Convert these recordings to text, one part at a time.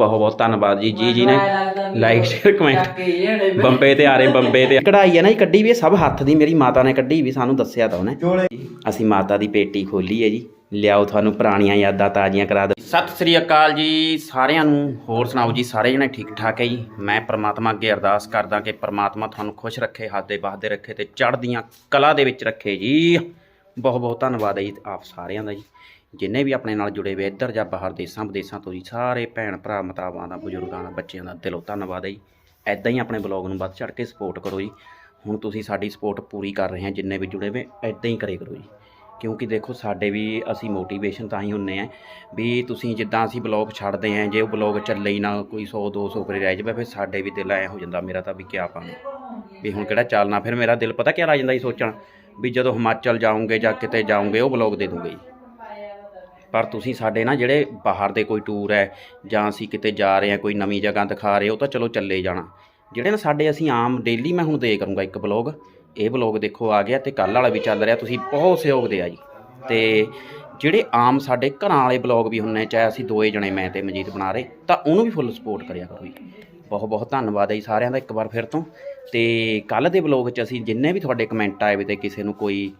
ਬਹੁਤ ਬਹੁਤ ਧੰਨਵਾਦ ਜੀ ਜੀ ਜੀ ਨੇ। ਲਾਈਕ ਸ਼ੇਅਰ ਕਮੈਂਟ ਬੰਬ ਤੇ ਆ ਰਹੇ ਬੰਬੇ ਤੇ ਕਢਾਈ ਹੈ ਨਾ ਜੀ ਕੱਢੀ ਵੀ ਇਹ ਸਭ ਹੱਥ ਦੀ ਮੇਰੀ ਮਾਤਾ ਨੇ ਕੱਢੀ ਵੀ ਸਾਨੂੰ ਦੱਸਿਆ ਤਾਂ ਉਹਨੇ। ਅਸੀਂ ਮਾਤਾ ਦੀ ਪੇਟੀ ਖੋਲੀ ਹੈ ਜੀ। ਲਿਆਓ ਤੁਹਾਨੂੰ ਪੁਰਾਣੀਆਂ ਯਾਦਾਂ ਤਾਜ਼ੀਆਂ ਕਰਾ ਦੋ ਸਤਿ ਸ੍ਰੀ ਅਕਾਲ ਜੀ ਸਾਰਿਆਂ ਨੂੰ। ਹੋਰ ਸੁਣਾਓ ਜੀ ਸਾਰੇ ਜਣੇ ਠੀਕ ਠਾਕ ਹੈ ਜੀ? ਮੈਂ ਪ੍ਰਮਾਤਮਾ ਅੱਗੇ ਅਰਦਾਸ ਕਰਦਾ ਕਿ ਪ੍ਰਮਾਤਮਾ ਤੁਹਾਨੂੰ ਖੁਸ਼ ਰੱਖੇ ਹੱਥਦੇ ਬਾਹਦੇ ਰੱਖੇ ਤੇ ਚੜ੍ਹਦੀਆਂ ਕਲਾ ਦੇ ਵਿੱਚ ਰੱਖੇ ਜੀ। ਬਹੁਤ ਬਹੁਤ ਧੰਨਵਾਦ ਹੈ ਜੀ ਆਪ ਸਾਰਿਆਂ ਦਾ ਜੀ। ਜਿੰਨੇ ਵੀ ਆਪਣੇ ਨਾਲ ਜੁੜੇ ਹੋਏ ਇੱਧਰ ਜਾਂ ਬਾਹਰ ਦੇਸ਼ਾਂ ਵਿਦੇਸ਼ਾਂ ਤੋਂ ਜੀ, ਸਾਰੇ ਭੈਣ ਭਰਾ, ਮਤਾਵਾਂ ਦਾ, ਬਜ਼ੁਰਗਾਂ ਦਾ, ਬੱਚਿਆਂ ਦਾ ਦਿਲੋਂ ਧੰਨਵਾਦ ਹੈ ਜੀ। ਐਦਾਂ ਹੀ ਆਪਣੇ ਬਲੌਗ ਨੂੰ ਵੱਧ ਚੜ੍ਹ ਕੇ ਸਪੋਰਟ ਕਰੋ ਜੀ। ਹੁਣ ਤੁਸੀਂ ਸਾਡੀ ਸਪੋਰਟ ਪੂਰੀ ਕਰ ਰਹੇ ਆ ਜਿੰਨੇ ਵੀ ਜੁੜੇ ਹੋਏ ਐਦਾਂ ਹੀ ਕਰੇ ਕਰੋ ਜੀ। ਕਿਉਂਕਿ ਦੇਖੋ, ਸਾਡੇ ਵੀ ਅਸੀਂ ਮੋਟੀਵੇਸ਼ਨ ਤਾਂ ਹੀ ਹੁੰਨੇ ਆ ਵੀ ਤੁਸੀਂ ਜਿੱਦਾਂ ਅਸੀਂ ਬਲੌਗ ਛੱਡਦੇ ਆਂ ਜੇ ਉਹ ਬਲੌਗ ਚੱਲੇ ਹੀ ਨਾ, ਕੋਈ 100 200 ਕਰੇ ਰਹਿ ਜਾਵੇ, ਫਿਰ ਸਾਡੇ ਵੀ ਦਿਲ ਐ ਹੋ ਜਾਂਦਾ ਮੇਰਾ ਤਾਂ ਵੀ ਕਿਆ ਪਾਵਾਂ। ਵੀ ਹੁਣ ਕਿਹੜਾ ਚੱਲਣਾ, ਫਿਰ ਮੇਰਾ ਦਿਲ ਪਤਾ ਕਿਆ ਲਾ ਜਾਂਦਾ ਜੀ ਸੋਚਣ, ਵੀ ਜਦੋਂ ਹਿਮਾਚਲ ਜਾਉਂਗੇ ਜਾਂ ਕਿਤੇ ਜਾਉਂਗੇ ਉਹ ਬਲੌਗ ਦੇ ਦੂੰਗੇ ਜੀ। ਪਰ ਤੁਸੀਂ ਸਾਡੇ ਨਾ ਜਿਹੜੇ ਬਾਹਰ ਦੇ ਕੋਈ ਟੂਰ ਹੈ ਜਾਂ ਅਸੀਂ ਕਿਤੇ ਜਾ ਰਹੇ ਹਾਂ, ਕੋਈ ਨਵੀਂ ਜਗ੍ਹਾ ਦਿਖਾ ਰਹੇ ਹੋ ਤਾਂ ਚਲੋ ਚੱਲੇ ਜਾਣਾ। ਜਿਹੜੇ ਨਾ ਸਾਡੇ ਅਸੀਂ ਆਮ ਡੇਲੀ ਮੈਂ ਹੁਣ ਦੇ ਕਰੂੰਗਾ ਇੱਕ ਬਲੌਗ ਇਹ ਬਲੌਗ ਦੇਖੋ ਆ ਗਿਆ ਤੇ ਕੱਲ ਵਾਲਾ ਵੀ ਚੱਲ ਰਿਹਾ, ਤੁਸੀਂ ਬਹੁਤ ਸਹਿਯੋਗ ਦਿਆ ਜੀ। ਤੇ ਜਿਹੜੇ ਆਮ ਸਾਡੇ ਘਰਾਂ ਵਾਲੇ ਬਲੌਗ ਵੀ ਹੁੰਨੇ ਚਾਹੇ ਅਸੀਂ ਦੋਏ ਜਣੇ, ਮੈਂ ਤੇ ਮਜੀਦ ਬਣਾ ਰਹੇ, ਤਾਂ ਉਹਨੂੰ ਵੀ ਫੁੱਲ ਸਪੋਰਟ ਕਰਿਆ ਕਰੋ ਜੀ। ਬਹੁਤ ਬਹੁਤ ਧੰਨਵਾਦ ਹੈ ਜੀ ਸਾਰਿਆਂ ਦਾ ਇੱਕ ਵਾਰ ਫਿਰ ਤੋਂ। ਤੇ ਕੱਲ ਦੇ ਬਲੌਗ 'ਚ ਅਸੀਂ ਜਿੰਨੇ ਵੀ ਤੁਹਾਡੇ ਕਮੈਂਟ ਆਏ ਵੀ ਤੇ ਕਿਸੇ ਨੂੰ ਕੋਈ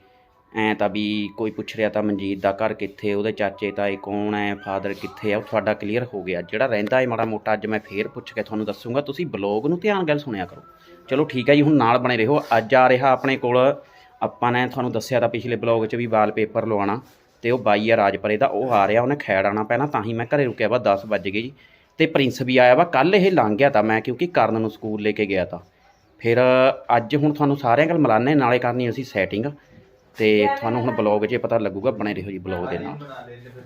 ਐ ਤਾਂ ਵੀ ਕੋਈ ਪੁੱਛ ਰਿਹਾ ਤਾਂ ਮਨਜੀਤ ਦਾ ਘਰ ਕਿੱਥੇ, ਉਹਦੇ ਚਾਚੇ ਤਾਏ ਕੌਣ ਹੈ ਫਾਦਰ ਕਿੱਥੇ ਆ, ਉਹ ਤੁਹਾਡਾ ਕਲੀਅਰ ਹੋ ਗਿਆ। ਜਿਹੜਾ ਰਹਿੰਦਾ ਹੈ ਮਾੜਾ ਮੋਟਾ, ਅੱਜ ਮੈਂ ਫੇਰ ਪੁੱਛ ਕੇ ਤੁਹਾਨੂੰ ਦੱਸੂਗਾ, ਤੁਸੀਂ ਬਲੌਗ ਨੂੰ ਧਿਆਨ ਗੱਲ ਸੁਣਿਆ ਕਰੋ। ਚਲੋ ਠੀਕ ਹੈ ਜੀ, ਹੁਣ ਨਾਲ ਬਣੇ ਰਹੋ। ਅੱਜ ਆ ਰਿਹਾ ਆਪਣੇ ਕੋਲ, ਆਪਾਂ ਨੇ ਤੁਹਾਨੂੰ ਦੱਸਿਆ ਤਾਂ ਪਿਛਲੇ ਬਲੌਗ 'ਚ ਵੀ ਵਾਲਪੇਪਰ ਲਵਾਉਣਾ, ਤੇ ਉਹ ਬਾਈ ਆ ਰਾਜਪਰੇ ਦਾ, ਉਹ ਆ ਰਿਹਾ, ਉਹਨੇ ਖੈੜ ਆਉਣਾ ਪਹਿਲਾਂ ਤਾਂ ਹੀ ਮੈਂ ਘਰੇ ਰੁਕਿਆ ਵਾ 10 ਵੱਜ ਗਏ ਜੀ। ਤੇ ਪ੍ਰਿੰਸ ਵੀ ਆਇਆ ਵਾ ਕੱਲ ਇਹ ਲੰਘ ਗਿਆ ਤਾਂ ਮੈਂ, ਕਿਉਂਕਿ ਕਰਨ ਨੂੰ ਸਕੂਲ ਲੈ ਕੇ ਗਿਆ ਤਾਂ। ਫਿਰ ਅੱਜ ਹੁਣ ਤੁਹਾਨੂੰ ਸਾਰਿਆਂ ਨਾਲ ਮਿਲਾਨੇ, ਨਾਲੇ ਕਰਨੀ ਅਸੀਂ ਸੈਟਿੰਗ ਤੇ ਤੁਹਾਨੂੰ ਹੁਣ ਬਲੌਗ 'ਚ ਪਤਾ ਲੱਗੂਗਾ ਬਣੇ ਰਹੋ ਜੀ ਬਲੌਗ ਦੇ ਨਾਲ।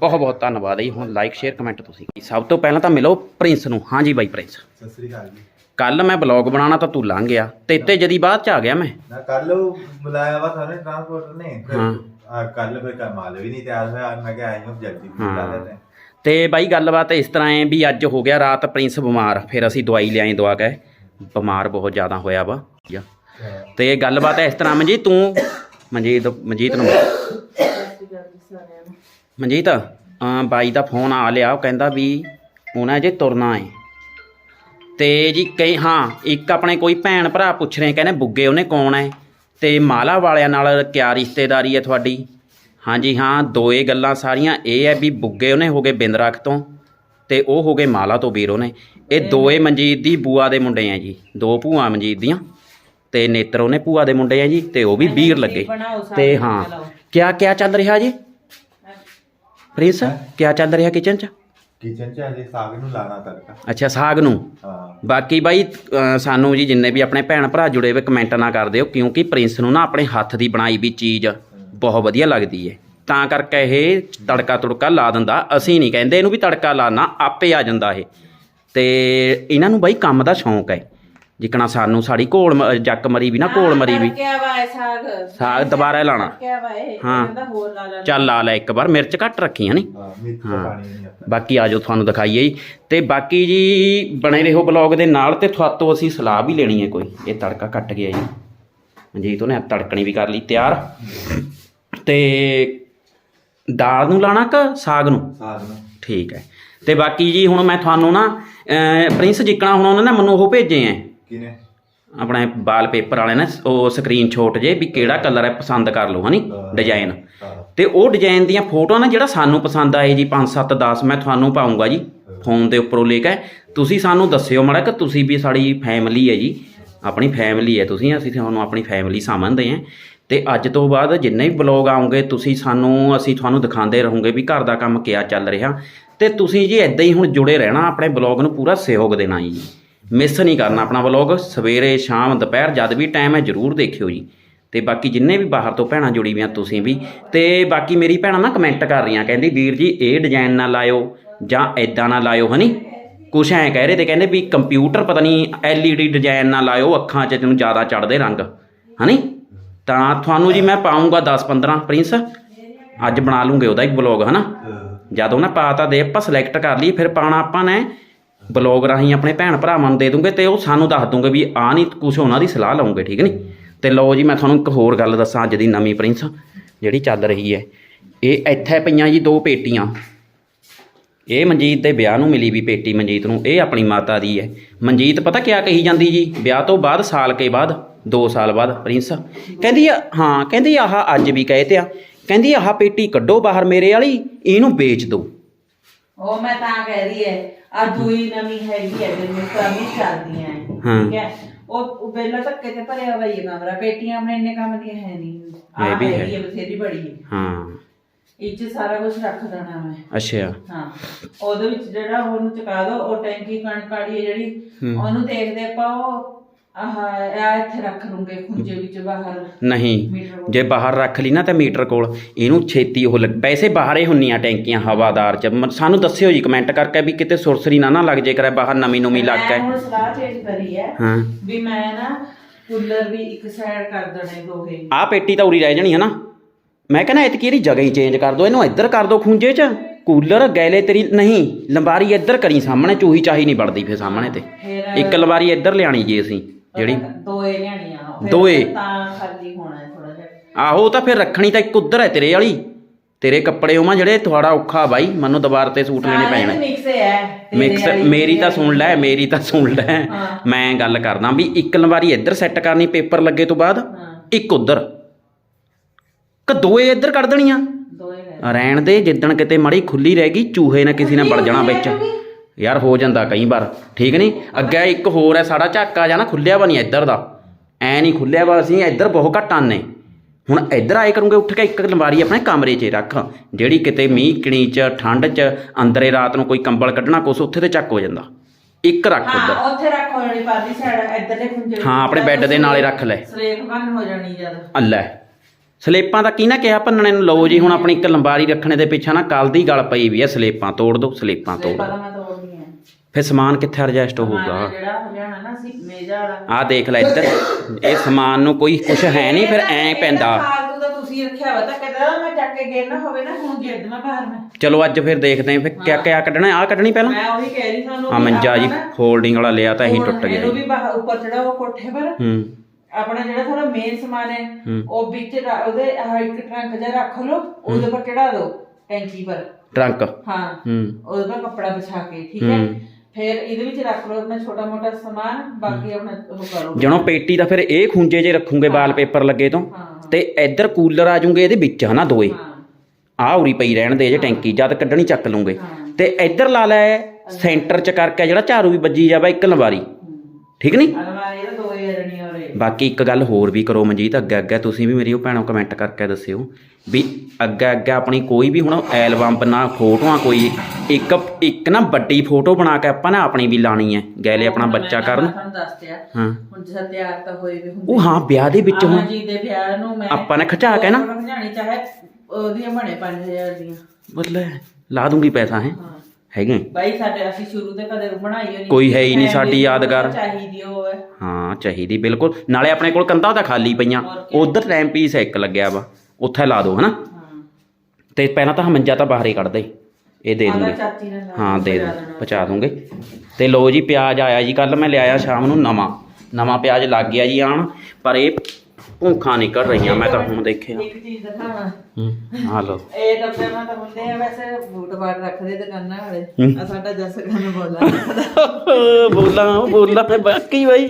ਬਹੁਤ ਬਹੁਤ ਧੰਨਵਾਦ ਹੈ ਜੀ। ਹੁਣ ਲਾਈਕ ਸ਼ੇਅਰ ਕਮੈਂਟ ਤੁਸੀਂ। ਸਭ ਤੋਂ ਪਹਿਲਾਂ ਤਾਂ ਮਿਲੋ ਪ੍ਰਿੰਸ ਨੂੰ। ਹਾਂਜੀ ਬਾਈ ਪ੍ਰਿੰਸ। ਸਤਿ ਸ੍ਰੀ ਅਕਾਲ ਜੀ। ਕੱਲ ਮੈਂ ਬਲੌਗ ਬਣਾਉਣਾ ਤਾਂ ਤੂੰ ਲੰਘ ਗਿਆ। ਤੇ ਇੱਥੇ ਜਦੀ ਬਾਅਦ ਚ ਆ ਗਿਆ ਮੈਂ। ਨਾ ਕੱਲ ਬੁਲਾਇਆ ਵਾ ਸਾਨੂੰ ਟਰਾਂਸਪੋਰਟਰ ਨੇ। ਹਾਂ। ਆ ਕੱਲ ਫਿਰ ਕਮਾਲ ਵੀ ਨਹੀਂ ਤਿਆਰ ਹੋਇਆ। ਮੈਂ ਕਿਹਾ ਆਈ ਹਾਂ ਜਲਦੀ ਬੁਲਾ। ਲੈਂਦੇ ਤੇ ਬਾਈ ਗੱਲਬਾਤ ਇਸ ਤਰ੍ਹਾਂ ਹੈ ਵੀ ਅੱਜ ਹੋ ਗਿਆ ਰਾਤ ਪ੍ਰਿੰਸ ਬਿਮਾਰ। ਫਿਰ ਅਸੀਂ ਦਵਾਈ ਲਿਆਏ ਦਵਾ ਕੇ ਬਿਮਾਰ ਬਹੁਤ ਜ਼ਿਆਦਾ ਹੋਇਆ ਵਾ। ਤੇ ਗੱਲਬਾਤ ਇਸ ਤਰ੍ਹਾਂ ਮਨਜੀਤ ਤੂੰ ਮਨਜੀਤ ਮਨਜੀਤ ਨੂੰ ਮਨਜੀਤ ਅਮ ਬਾਈ ਦਾ ਫੋਨ ਆ ਲਿਆ, ਉਹ ਕਹਿੰਦਾ ਵੀ ਉਹਨਾਂ ਜੇ ਤੁਰਨਾ ਹੈ ਤੇ ਜੀ ਕਈ, ਹਾਂ, ਇੱਕ ਆਪਣੇ ਕੋਈ ਭੈਣ ਭਰਾ ਪੁੱਛ ਰਹੇ, ਕਹਿੰਦੇ ਬੁੱਗੇ ਉਹਨੇ ਕੌਣ ਹੈ ਤੇ ਮਾਲਾ ਵਾਲਿਆਂ ਨਾਲ ਕਿਆ ਰਿਸ਼ਤੇਦਾਰੀ ਹੈ ਤੁਹਾਡੀ? ਹਾਂਜੀ, ਹਾਂ, ਦੋਏ ਗੱਲਾਂ ਸਾਰੀਆਂ ਇਹ ਹੈ ਵੀ ਬੁੱਗੇ ਉਹਨੇ ਹੋ ਗਏ ਬਿੰਦਰਖ ਤੋਂ, ਤੇ ਉਹ ਹੋ ਗਏ ਮਾਲਾ ਤੋਂ ਵੀਰ ਉਹਨੇ। ਇਹ ਦੋਏ ਮਨਜੀਤ ਦੀ ਬੂਆ ਦੇ ਮੁੰਡੇ ਆ ਜੀ, ਦੋ ਭੂਆ ਮਨਜੀਤ ਦੀਆਂ। ਤੇ ਨੇਤਰ ਉਹਨੇ ਭੂਆ ਦੇ ਮੁੰਡੇ ਆ ਜੀ ਤੇ ਉਹ ਵੀ ਵੀਰ ਲੱਗੇ। ਤੇ ਹਾਂ ਕਿਆ ਕਿਆ ਚੱਲ ਰਿਹਾ ਜੀ? ਪ੍ਰਿੰਸ ਕਿਆ ਚੱਲ ਰਿਹਾ ਕਿਚਨ 'ਚ? ਕਿਚਨ ਚ ਅਜੇ ਸਾਗ ਨੂੰ ਲਾਣਾ ਤੜਕਾ। ਅੱਛਾ ਸਾਗ ਨੂੰ? ਹਾਂ। ਬਾਕੀ ਬਾਈ ਅ, ਸਾਨੂੰ ਜੀ ਜਿੰਨੇ ਵੀ ਆਪਣੇ ਭੈਣ ਭਰਾ ਜੁੜੇ ਹੋਏ ਕਮੈਂਟ ਨਾ ਕਰ ਦਿਓ ਕਿਉਂਕਿ ਪ੍ਰਿੰਸ ਨੂੰ ਨਾ ਆਪਣੇ ਹੱਥ ਦੀ ਬਣਾਈ ਵੀ ਚੀਜ਼ ਬਹੁਤ ਵਧੀਆ ਲੱਗਦੀ ਏ। ਤਾਂ ਕਰਕੇ ਇਹ ਤੜਕਾ ਤੁੜਕਾ ਲਾ ਦਿੰਦਾ। ਅਸੀਂ ਨਹੀਂ ਕਹਿੰਦੇ ਇਹਨੂੰ ਵੀ ਤੜਕਾ ਲਾਣਾ ਆਪੇ ਆ ਜਾਂਦਾ ਇਹ। ਤੇ ਇਹਨਾਂ ਨੂੰ ਬਾਈ ਕੰਮ ਦਾ ਸ਼ੌਂਕ ਹੈ। ਜਿਕਣਾ ਸਾਨੂੰ ਸਾਡੀ ਘੋਲ ਮ- ਜੱਕ ਮਰੀ ਵੀ ਨਾ ਘੋਲ ਮਰੀ ਵੀ। ਕਿਆ ਵਾ ਸਾਗ। ਸਾਗ ਦੁਬਾਰਾ ਲਾਣਾ ਕਿਆ ਵਾ ਇਹ ਹਾਂ। ਹੋਰ ਲਾ ਲਾ ਚੱਲ ਲਾ ਲੈ ਇੱਕ ਵਾਰ ਮਿਰਚ ਘੱਟ ਰੱਖੀਆਂ ਨਹੀਂ ਹਾਂ ਮਿਰਚ ਹਾਂ। ਪਾਣੀ ਨਹੀਂ ਆਪਾਂ। ਬਾਕੀ ਆਜੋ ਤੁਹਾਨੂੰ ਦਿਖਾਈਏ ਜੀ। ਤੇ ਬਾਕੀ ਜੀ ਬਣੇ ਰਹੋ ਬਲੌਗ ਦੇ ਨਾਲ ਤੇ ਤੁਹਾਤੋਂ ਅਸੀਂ ਸਲਾਹ ਵੀ ਲੈਣੀ ਹੈ ਕੋਈ। ਇਹ ਤੜਕਾ ਕੱਟ ਗਿਆ ਜੀ। ਮਨਜੀਤ ਉਹਨੇ ਤੜਕਣੀ ਵੀ ਕਰ ਲਈ ਤਿਆਰ। ਤੇ ਦਾਲ ਨੂੰ ਲਾਣਾ ਕਿ ਸਾਗ ਨੂੰ? ਸਾਗ ਨੂੰ। ਠੀਕ ਹੈ। ਤੇ ਬਾਕੀ ਜੀ ਹੁਣ ਮੈਂ ਤੁਹਾਨੂੰ ਨਾ ਅਹ, ਪ੍ਰਿੰਸ ਜਿੱਕਣਾ ਹੁਣ ਉਹਨਾਂ ਨੇ ਮੈਨੂੰ ਉਹ ਭੇਜੇ ਆ ਕਿਨੇ ਆਪਣੇ ਵਾਲ ਪੇਪਰ ਵਾਲੇ ਨੇ ਉਹ ਸਕਰੀਨ ਸ਼ਾਟ ਜੇ ਵੀ ਕਿਹੜਾ ਕਲਰ ਹੈ ਪਸੰਦ ਕਰ ਲਓ ਹਨੀ ਡਿਜ਼ਾਈਨ ਤੇ ਉਹ ਡਿਜ਼ਾਈਨ ਦੀਆਂ ਫੋਟੋਆਂ ਨਾ ਜਿਹੜਾ ਸਾਨੂੰ ਪਸੰਦ ਆਏ ਜੀ 5 7 10 ਮੈਂ ਤੁਹਾਨੂੰ ਪਾਉਂਗਾ ਜੀ ਫੋਨ ਦੇ ਉੱਪਰੋਂ ਲੈ ਕੇ। ਤੁਸੀਂ ਸਾਨੂੰ ਦੱਸਿਓ ਮਾੜਾ ਕਿ ਤੁਸੀਂ ਵੀ ਸਾਡੀ ਫੈਮਿਲੀ ਹੈ ਜੀ ਆਪਣੀ ਫੈਮਿਲੀ ਹੈ ਤੁਸੀਂ ਅਸੀਂ ਤੁਹਾਨੂੰ ਆਪਣੀ ਫੈਮਿਲੀ ਸਮਝਦੇ ਹਾਂ। ਤੇ ਅੱਜ ਤੋਂ ਬਾਅਦ ਜਿੰਨੇ ਵੀ ਬਲੌਗ ਆਉਂਗੇ ਤੁਸੀਂ ਸਾਨੂੰ ਅਸੀਂ ਤੁਹਾਨੂੰ ਦਿਖਾਉਂਦੇ ਰਹੋਗੇ ਵੀ ਘਰ ਦਾ ਕੰਮ ਕਿਆ ਚੱਲ ਰਿਹਾ। ਤੇ ਤੁਸੀਂ ਜੀ ਇਦਾਂ ਹੀ ਹੁਣ ਜੁੜੇ ਰਹਿਣਾ ਆਪਣੇ ਬਲੌਗ ਨੂੰ ਪੂਰਾ ਸਹਿਯੋਗ ਦੇਣਾ ਜੀ। ਮਿਸ ਨਹੀਂ ਕਰਨਾ ਆਪਣਾ ਬਲੌਗ ਸਵੇਰੇ ਸ਼ਾਮ ਦੁਪਹਿਰ ਜਦ ਵੀ ਟਾਈਮ ਹੈ ਜਰੂਰ ਦੇਖਿਓ ਜੀ। ਤੇ ਬਾਕੀ ਜਿੰਨੇ ਵੀ ਬਾਹਰ ਤੋਂ ਭੈਣਾਂ ਜੁੜੀ ਵੀਆਂ ਤੁਸੀਂ ਵੀ ਤੇ ਬਾਕੀ ਮੇਰੀ ਭੈਣਾਂ ਨਾ ਕਮੈਂਟ ਕਰ ਰਹੀਆਂ ਕਹਿੰਦੀ ਵੀਰ ਜੀ ਇਹ ਡਿਜ਼ਾਈਨ ਨਾ ਲਾਇਓ ਜਾਂ ਐਦਾਂ ਨਾ ਲਾਇਓ ਹਨੀ? ਕੁਛ ਐਂ ਕਹਿ ਰਹੇ ਤੇ ਕਹਿੰਦੇ ਵੀ ਕੰਪਿਊਟਰ ਪਤਾ ਨਹੀਂ LED ਡਿਜ਼ਾਈਨ ਨਾ ਲਾਇਓ ਅੱਖਾਂ 'ਚ ਤੈਨੂੰ ਜ਼ਿਆਦਾ ਚੜਦੇ ਰੰਗ ਹਨੀ? ਤਾਂ ਤੁਹਾਨੂੰ ਜੀ ਮੈਂ ਪਾਉਂਗਾ 10 15 ਪ੍ਰਿੰਸ। ਅੱਜ ਬਣਾ ਲੂੰਗੇ ਉਹਦਾ ਇੱਕ ਬਲੌਗ ਹਨਾ? ਜਦੋਂ ਨਾ ਪਾ ਤਾਂ ਦੇ ਆਪਾਂ ਸਿਲੈਕਟ ਕਰ ਲਈ ਫਿਰ ਪਾਣਾ ਆਪਾਂ ਨੇ ਬਲੌਗ ਰਾਹੀਂ ਆਪਣੇ ਭੈਣ ਭਰਾਵਾਂ ਨੂੰ ਦੇ ਦੂੰਗੇ ਤੇ ਉਹ ਸਾਨੂੰ ਦੱਸ ਦੂੰਗੇ ਵੀ ਆ ਨਹੀਂ ਕੁਛ ਉਹਨਾਂ ਦੀ ਸਲਾਹ ਲਵਾਂਗੇ ਠੀਕ ਨਹੀਂ? ਤੇ ਲਓ ਜੀ, ਮੈਂ ਤੁਹਾਨੂੰ ਇੱਕ ਹੋਰ ਗੱਲ ਦੱਸਾਂ ਅੱਜ ਦੀ ਨਵੀਂ ਪ੍ਰਿੰਸ, ਜਿਹੜੀ ਚੱਲ ਰਹੀ ਹੈ। ਇਹ ਇੱਥੇ ਪਈਆਂ ਜੀ ਦੋ ਪੇਟੀਆਂ। ਇਹ ਮਨਜੀਤ ਦੇ ਵਿਆਹ ਨੂੰ ਮਿਲੀ ਵੀ ਪੇਟੀ ਮਨਜੀਤ ਨੂੰ, ਇਹ ਆਪਣੀ ਮਾਤਾ ਦੀ ਹੈ। ਮਨਜੀਤ ਪਤਾ ਕਿਆ ਕਹੀ ਜਾਂਦੀ ਜੀ? ਵਿਆਹ ਤੋਂ ਬਾਅਦ, ਸਾਲ ਕੇ ਬਾਅਦ 2 ਸਾਲ ਬਾਅਦ, ਪ੍ਰਿੰਸ। ਕਹਿੰਦੀ ਹਾਂ, ਕਹਿੰਦੀ ਆਹ ਅੱਜ ਵੀ ਕਹੇ ਤੇ ਆ ਕਹਿੰਦੀ ਆਹ ਪੇਟੀ ਕੱਢੋ ਬਾਹਰ ਮੇਰੇ ਵਾਲੀ, ਇਹਨੂੰ ਵੇਚ ਦਿਓ ਉਹ ਮੈਂ ਤਾਂ ਕਹਿ ਰਹੀ ਹੈ ਆ ਦੂਈ ਨਵੀਂ ਹੈਗੀ ਹੈ ਜਿਵੇਂ ਕਮੀ ਚੱਲਦੀਆਂ ਹੈ ਹਾਂ। ਠੀਕ ਹੈ। ਉਹ ਉਹ ਪਹਿਲਾਂ ਧੱਕੇ ਤੇ ਭਰਿਆ ਹੋਇਆ ਹੀ ਹੈ ਕਮਰਾ ਪੇਟੀਆਂ ਆਪਣੇ ਇੰਨੇ ਕੰਮ ਦੀਆਂ ਹੈ ਨਹੀਂ। ਇਹ ਆ ਵੀ ਹੈ। ਹੈਗੀ ਹੈ। ਬਥੇਰੀ ਬੜੀ ਹੈ ਹਾਂ। ਇਹ 'ਚ ਸਾਰਾ ਕੁਝ ਰੱਖ ਦੇਣਾ ਮੈਂ। ਅੱਛਾ। ਹਾਂ। ਉਹਦੇ ਵਿੱਚ ਜਿਹੜਾ ਉਹਨੂੰ ਚੁਕਾ ਦੋ ਉਹ ਟੈਂਕੀ ਕਣਕ ਵਾਲੀ ਹੈ ਜਿਹੜੀ ਹੂੰ। ਉਹਨੂੰ ਦੇਖਦੇ ਆਪਾਂ ਉਹ ਆਹ ਆ ਇੱਥੇ ਰੱਖ ਲੂੰਗੇ ਖੁੰਝੇ ਵਿੱਚ ਬਾਹਰ। ਨਹੀਂ ਮੀਟਰ। ਜੇ ਬਾਹਰ ਰੱਖ ਲਈ ਨਾ ਤਾਂ ਮੀਟਰ ਕੋਲ। ਇਹਨੂੰ ਛੇਤੀ ਉਹ ਲੱਗ ਵੈਸੇ ਬਾਹਰੇ ਹੁੰਨੀਆਂ ਟੈਂਕੀਆਂ ਹਵਾਦਾਰ ਚ। ਮ- ਸਾਨੂੰ ਦੱਸਿਓ ਜੀ ਕਮੈਂਟ ਕਰਕੇ ਵੀ ਕਿਤੇ ਸੁਰਸਰੀ ਨਾ ਨਾ ਲੱਗ ਜੇ ਕਰੇ ਬਾਹਰ ਨਵੀਂ ਨਵੀਂ ਲੱਗ ਮੈਂ ਕੇ। ਹੁਣ ਸਲਾਹ ਚੇਂਜ ਕਰੀ ਹੈ ਹਾਂ। ਵੀ ਮੈਂ ਨਾ ਕੂਲਰ ਵੀ ਇੱਕ ਸਾਈਡ ਕਰ ਦੇਣੇ ਦੋਹੇ। ਆਹ ਪੇਟੀ ਤਾਂ ਉਰੀ ਰਹਿ ਜਾਣੀ ਹੈ ਨਾ। ਮੈਂ ਕਹਿੰਦਾ ਇਤਕੀ ਇਹਦੀ ਜਗ੍ਹਾ ਹੀ ਚੇਂਜ ਕਰ ਦਿਓ ਇਹਨੂੰ ਇੱਧਰ ਕਰ ਦਿਓ ਖੂੰਜੇ 'ਚ। ਕੂਲਰ ਗੈਲੇ ਤੇਰੀ ਨਹੀਂ ਲੰਬਾਰੀ ਇੱਧਰ ਕਰੀ ਸਾਹਮਣੇ ਚੂਹੀ ਚਾਹੀ ਨਹੀਂ ਵੜਦੀ ਫੇ ਸਾਹਮਣੇ ਤੇ। ਫਿਰ ਇੱਕ ਲੰਬਾਰੀ ਇੱਧਰ ਲਿਆਣੀ ਜੀ ਅਸੀਂ। ਜਿਹੜੀ ਦੋਏ ਫਿਰ ਦੋਏ। ਤਾਂ ਖਾਲੀ ਹੋਣਾ ਹੈ ਥੋੜਾ ਜਿਹਾ। ਆਹੋ ਤਾਂ ਫਿਰ ਰੱਖਣੀ ਤਾਂ ਇੱਕ ਉੱਧਰ ਹੈ ਤੇਰੇ ਵਾਲੀ। ਤੇਰੇ ਕੱਪੜੇ ਉਮਾ ਜਿਹੜੇ ਥੋੜਾ ਔਖਾ ਬਾਈ ਮੈਨੂੰ ਦੁਬਾਰ ਤੇ ਸੂਟ ਲੈਣੇ ਪੈ ਜਾਣੇ ਮਿਕਸ ਹੈ ਤੇਰੇ ਮਿਕਸ ਵਾਲੀ। ਮੇਰੀ ਤਾਂ ਸੁਣ ਲੈ ਮੇਰੀ ਤਾਂ ਸੁਣ ਲੈ। ਹਾਂ। ਮੈਂ ਗੱਲ ਕਰਦਾ ਵੀ ਇੱਕ ਲੰਬਾਰੀ ਇੱਧਰ ਸੈੱਟ ਕਰਨੀ ਪੇਪਰ ਲੱਗੇ ਤੋਂ ਬਾਅਦ ਹਾਂ। ਇੱਕ ਉੱਧਰ। ਕ ਦੋਏ ਇੱਧਰ ਕੱਢ ਦੇਣੀਆਂ। ਦੋਏ ਰਹਿਣ ਦੇ ਜਿੱਦਣ ਕਿਤੇ ਮੜੀ ਖੁੱਲੀ ਰਹਿ ਗਈ ਚੂਹੇ ਨਾ ਕਿਸੇ ਨੇ ਵੜ ਜਾਣਾ ਵਿੱਚ। ਯਾਰ ਹੋ ਜਾਂਦਾ ਕਈ ਵਾਰ ਠੀਕ ਨਹੀਂ? ਅੱਗੇ ਇੱਕ ਹੋਰ ਹੈ ਸਾਡਾ ਝਾਕਾ ਜਾਂ ਨਾ ਖੁੱਲਿਆ ਵਾ ਨਹੀਂ ਇੱਧਰ ਦਾ। ਐ ਨਹੀਂ ਖੁੱਲਿਆ ਵਾ ਅਸੀਂ ਇੱਧਰ ਬਹੁਤ ਘੱਟ ਆਨੇ ਹੁਣ ਇੱਧਰ ਆਏ ਕਰੂੰਗੇ ਉੱਠ ਕੇ ਇੱਕ ਲੰਬਾਰੀ ਆਪਣੇ ਕਮਰੇ 'ਚ ਰੱਖ। ਜਿਹੜੀ ਕਿਤੇ ਮੀਂਹ ਕਿਣੀ 'ਚ ਠੰਡ 'ਚ ਅੰਦਰੇ ਰਾਤ ਨੂੰ ਕੋਈ ਕੰਬਲ ਕੱਢਣਾ ਕੁਛ ਉੱਥੇ ਤੇ ਚੱਕ ਹੋ ਜਾਂਦਾ। ਇੱਕ ਰੱਖ ਉੱਧਰ। ਹਾਂ ਉੱਥੇ ਰੱਖੋ ਜਿਹੜੀ ਪਾਦੀ ਸਾਈਡ ਇੱਧਰ ਦੇ ਖੁੰਝੇ ਹਾਂ, ਆਪਣੇ ਬੈੱਡ ਦੇ ਨਾਲੇ ਰੱਖ ਲੈ। ਸਲੇਖ ਬੰਨ ਹੋ ਜਾਣੀ ਜਦ ਅੱਲਾ ਸਲੇਪਾਂ ਦਾ ਕੀ ਨਾ ਕਿਹਾ ਭੰਨਣੇ ਨੂੰ? ਲਓ ਜੀ ਹੁਣ ਆਪਣੀ ਇੱਕ ਲੰਬਾਰੀ ਰੱਖਣੇ ਦੇ ਪਿੱਛੇ ਨਾ ਕੱਲ ਦੀ ਗੱਲ ਪਈ ਵੀ ਹੈ ਸਲੇਪਾਂ ਤੋੜ ਦੋ ਸਲੇਪਾਂ ਤੋੜ ਸਲੇਪਾਂ ਦਿਓ। ਦਾ ਮੈਂ ਤੋੜਨੀ ਹੈ ਫਿਰ ਸਮਾਨ ਕਿੱਥੇ ਐਡਜਸਟ ਹੋਊਗਾ? ਜਿਹੜਾ ਲਿਆਣਾ ਨਾ ਸੀ ਮੇਜ਼ਾ ਵਾਲਾ। ਆਹ ਦੇਖ ਲੈ ਇੱਧਰ ਇਹ ਸਮਾਨ ਨੂੰ ਕੋਈ ਕੁਛ ਹੈ ਨਹੀਂ ਫਿਰ ਐ ਪੈਂਦਾ। ਫਾਲਤੂ ਦਾ ਤੁਸੀਂ ਰੱਖਿਆ ਵਾ ਤਾਂ ਕਹਿੰਦਾ ਮੈਂ ਚੱਕ ਕੇ ਗੇਰਨਾ ਹੋਵੇ ਨਾ ਹੁਣ ਗੇਰ ਦੇਵਾਂ ਬਾਹਰ ਮੈਂ। ਚਲੋ ਅੱਜ ਫਿਰ ਦੇਖਦੇ ਆਂ ਫਿਰ ਕਿਆ ਕਿਆ ਕੱਢਣਾ ਆਹ ਕੱਢਣੀ ਪਹਿਲਾਂ? ਮੈਂ ਉਹੀ ਕਹਿ ਰਹੀ ਤੁਹਾਨੂੰ ਆ ਵੀ ਮੰਜਾ ਜੀ ਫੋਲਡਿੰਗ ਵਾਲਾ ਲਿਆ ਤਾਂ ਇਹੀ ਟੁੱਟ ਗਿਆ ਇਹਨੂੰ ਜੀ। ਵੀ ਬਾਹਰ ਉੱਪਰ ਚੜਾਓ ਕੋਠੇ ਪਰ। ਹੂੰ। ਆਪਣਾ ਜਿਹੜਾ ਥੋੜਾ ਮੇਨ ਸਮਾਨ ਹੈ ਹੂੰ। ਉਹ ਵਿੱਚ ਰ- ਉਹਦੇ ਆਹ ਇੱਕ ਟਰੰਕ ਜਿਹਾ ਰੱਖ ਲਓ ਉਹਦੇ ਪਰ ਚੜਾ ਦਿਓ ਟੈਂਕੀ ਪਰ। ਟਰੰਕ। ਹਾਂ ਹੂੰ। ਉਹਦੇ ਪਰ ਕੱਪੜਾ ਵਿਛਾ ਕੇ ਠੀਕ ਹੈ? ਹੂੰ। ਫਿਰ ਇਹਦੇ ਵਿੱਚ ਰੱਖ ਲਓ ਆਪਣਾ ਛੋਟਾ ਮੋਟਾ ਸਮਾਨ ਬਾਕੀ ਆਪਣਾ ਉਹ ਕਰੋ ਜਣੋ ਪੇਟੀ ਦਾ ਫਿਰ ਇਹ ਖੁੰਝੇ 'ਚ ਰੱਖੂਗੇ ਵਾਲ ਪੇਪਰ ਲੱਗੇ ਤੋਂ ਹਾਂ। ਤੇ ਇੱਧਰ ਕੂਲਰ ਆ ਜੂਗੇ ਇਹਦੇ ਵਿੱਚ ਹਨਾ ਦੋਏ। ਹਾਂ। ਆਹ ਉਰੀ ਪਈ ਰਹਿਣ ਦੇ ਜੇ ਟੈਂਕੀ ਜਦ ਕੱਢਣੀ ਚੱਕ ਲੂੰਗੇ। ਹਾਂ। ਤੇ ਇੱਧਰ ਲਾ ਲੈ ਸੈਂਟਰ 'ਚ ਕਰਕੇ ਜਿਹੜਾ ਝਾੜੂ ਵੀ ਵੱਜੀ ਜਾਵੇ ਇੱਕ ਲੰਬਾਰੀ ਠੀਕ ਨਹੀਂ? ਅਲਮਾਰੀ ਦਾ ਦੋ ਹੀ ਜਣੀ ਔਰੇ ਬਾਕੀ ਇੱਕ ਗੱਲ ਹੋਰ ਵੀ ਕਰੋ ਮਨਜੀਤ ਅੱਗੇ ਅੱਗੇ ਤੁਸੀਂ ਵੀ ਮੇਰੀ ਉਹ ਭੈਣੋਂ ਕਮੈਂਟ ਕਰਕੇ ਦੱਸਿਓ। ਵੀ ਅੱਗੇ ਅੱਗੇ ਆਪਣੀ ਕੋਈ ਵੀ ਹੁਣ ਐਲਬਮ ਬਣਾ ਫੋਟੋਆਂ ਕੋਈ ਇੱਕ ਇੱਕ ਨਾ ਵੱਡੀ ਫੋਟੋ ਬਣਾ ਕੇ ਆਪਾਂ ਨੇ ਆਪਣੀ ਵੀ ਲਾਣੀ ਹੈ ਗੈਲੇ ਆਪਣਾ ਬੱਚਾ ਕਰਨ। ਤੁਹਾਨੂੰ ਹਾਂ। ਹੁਣ ਜਿਸ ਤਿਆਰ ਤਾਂ ਹੋਏ ਵੀ ਹੁੰਦੇ ਉਹ ਹਾਂ ਵਿਆਹ ਦੇ ਵਿੱਚ ਹੁਣ ਆਹ ਜੀ ਦੇ ਵਿਆਹ ਨੂੰ ਮੈਂ ਆਪਾਂ ਨੇ ਖਿਚਾ ਕੇ ਨਾ। ਖਿਚਾਣੀ ਚਾਹੇ ਉਹਦੀਆਂ ਬਣੇ 5000 ਦੀਆਂ। ਬਦਲੇ ਲਾ ਦੂੰਗੀ ਪੈਸਾ ਹੈ। ਹੈਗੇ। ਬਾਈ ਸਾਡੇ ਅਸੀਂ ਸ਼ੁਰੂ ਤੇ ਕਦੇ ਬਣਾਈ ਨਹੀਂ ਕੋਈ ਹੈ ਹੀ ਨਹੀਂ ਸਾਡੀ ਯਾਦਗਾਰ। ਚਾਹੀਦੀ ਉਹ। ਹੈ ਹਾਂ ਚਾਹੀਦੀ ਬਿਲਕੁਲ। ਨਾਲੇ ਆਪਣੇ ਕੋਲ ਕੰਧਾਂ ਤਾਂ ਖਾਲੀ ਪਈਆਂ। ਉਧਰ ਟਾਈਮ ਪੀਸ ਇੱਕ ਲੱਗਿਆ ਵਾ। ਉੱਥੇ ਲਾ ਦਿਓ ਹਨਾ? ਤੇ ਪਹਿਲਾਂ ਤਾਂ ਮੰਜਾ ਤਾਂ ਬਾਹਰ ਹੀ ਕੱਢ ਦੇ ਇਹ ਦੇ ਦੂੰਗੇ। ਚਾਚੀ ਨੇ ਲਾ ਹਾਂ ਦੇ ਦੂੰ। ਪਹੁੰਚਾ ਦੂੰਗੇ ਤੇ ਲੋ ਜੀ ਪਿਆਜ਼ ਆਇਆ ਜੀ ਕੱਲ ਮੈਂ ਲਿਆਇਆ ਸ਼ਾਮ ਨੂੰ ਨਵਾਂ। ਨਵਾਂ ਪਿਆਜ਼ ਲੱਗ ਗਿਆ ਜੀ ਆਣ ਪਰ ਇਹ ਭੂਖਾਂ ਨਿਕਲ ਰਹੀਆਂ ਮੈਂ ਤਾਂ ਹੁਣ ਦੇਖਿਆ। ਇੱਕ ਚੀਜ਼ ਦਿਖਾਵਾਂ? ਹੂੰ ਆ ਲੋ ਇਹ ਡੱਬੇ ਮੈਂ ਤਾਂ ਹੁੰਦੇ ਆ ਵੈਸੇ ਬੂਟ ਬਾਟ ਰੱਖਦੇ ਦੁਕਾਨਾਂ ਵਾਲੇ। ਆ ਸਾਡਾ ਜਸ ਖਾਨ ਬੋਲਾ ਬੋਲਾਂ ਬੋਲਾਂ ਬਾਕੀ ਬਾਈ।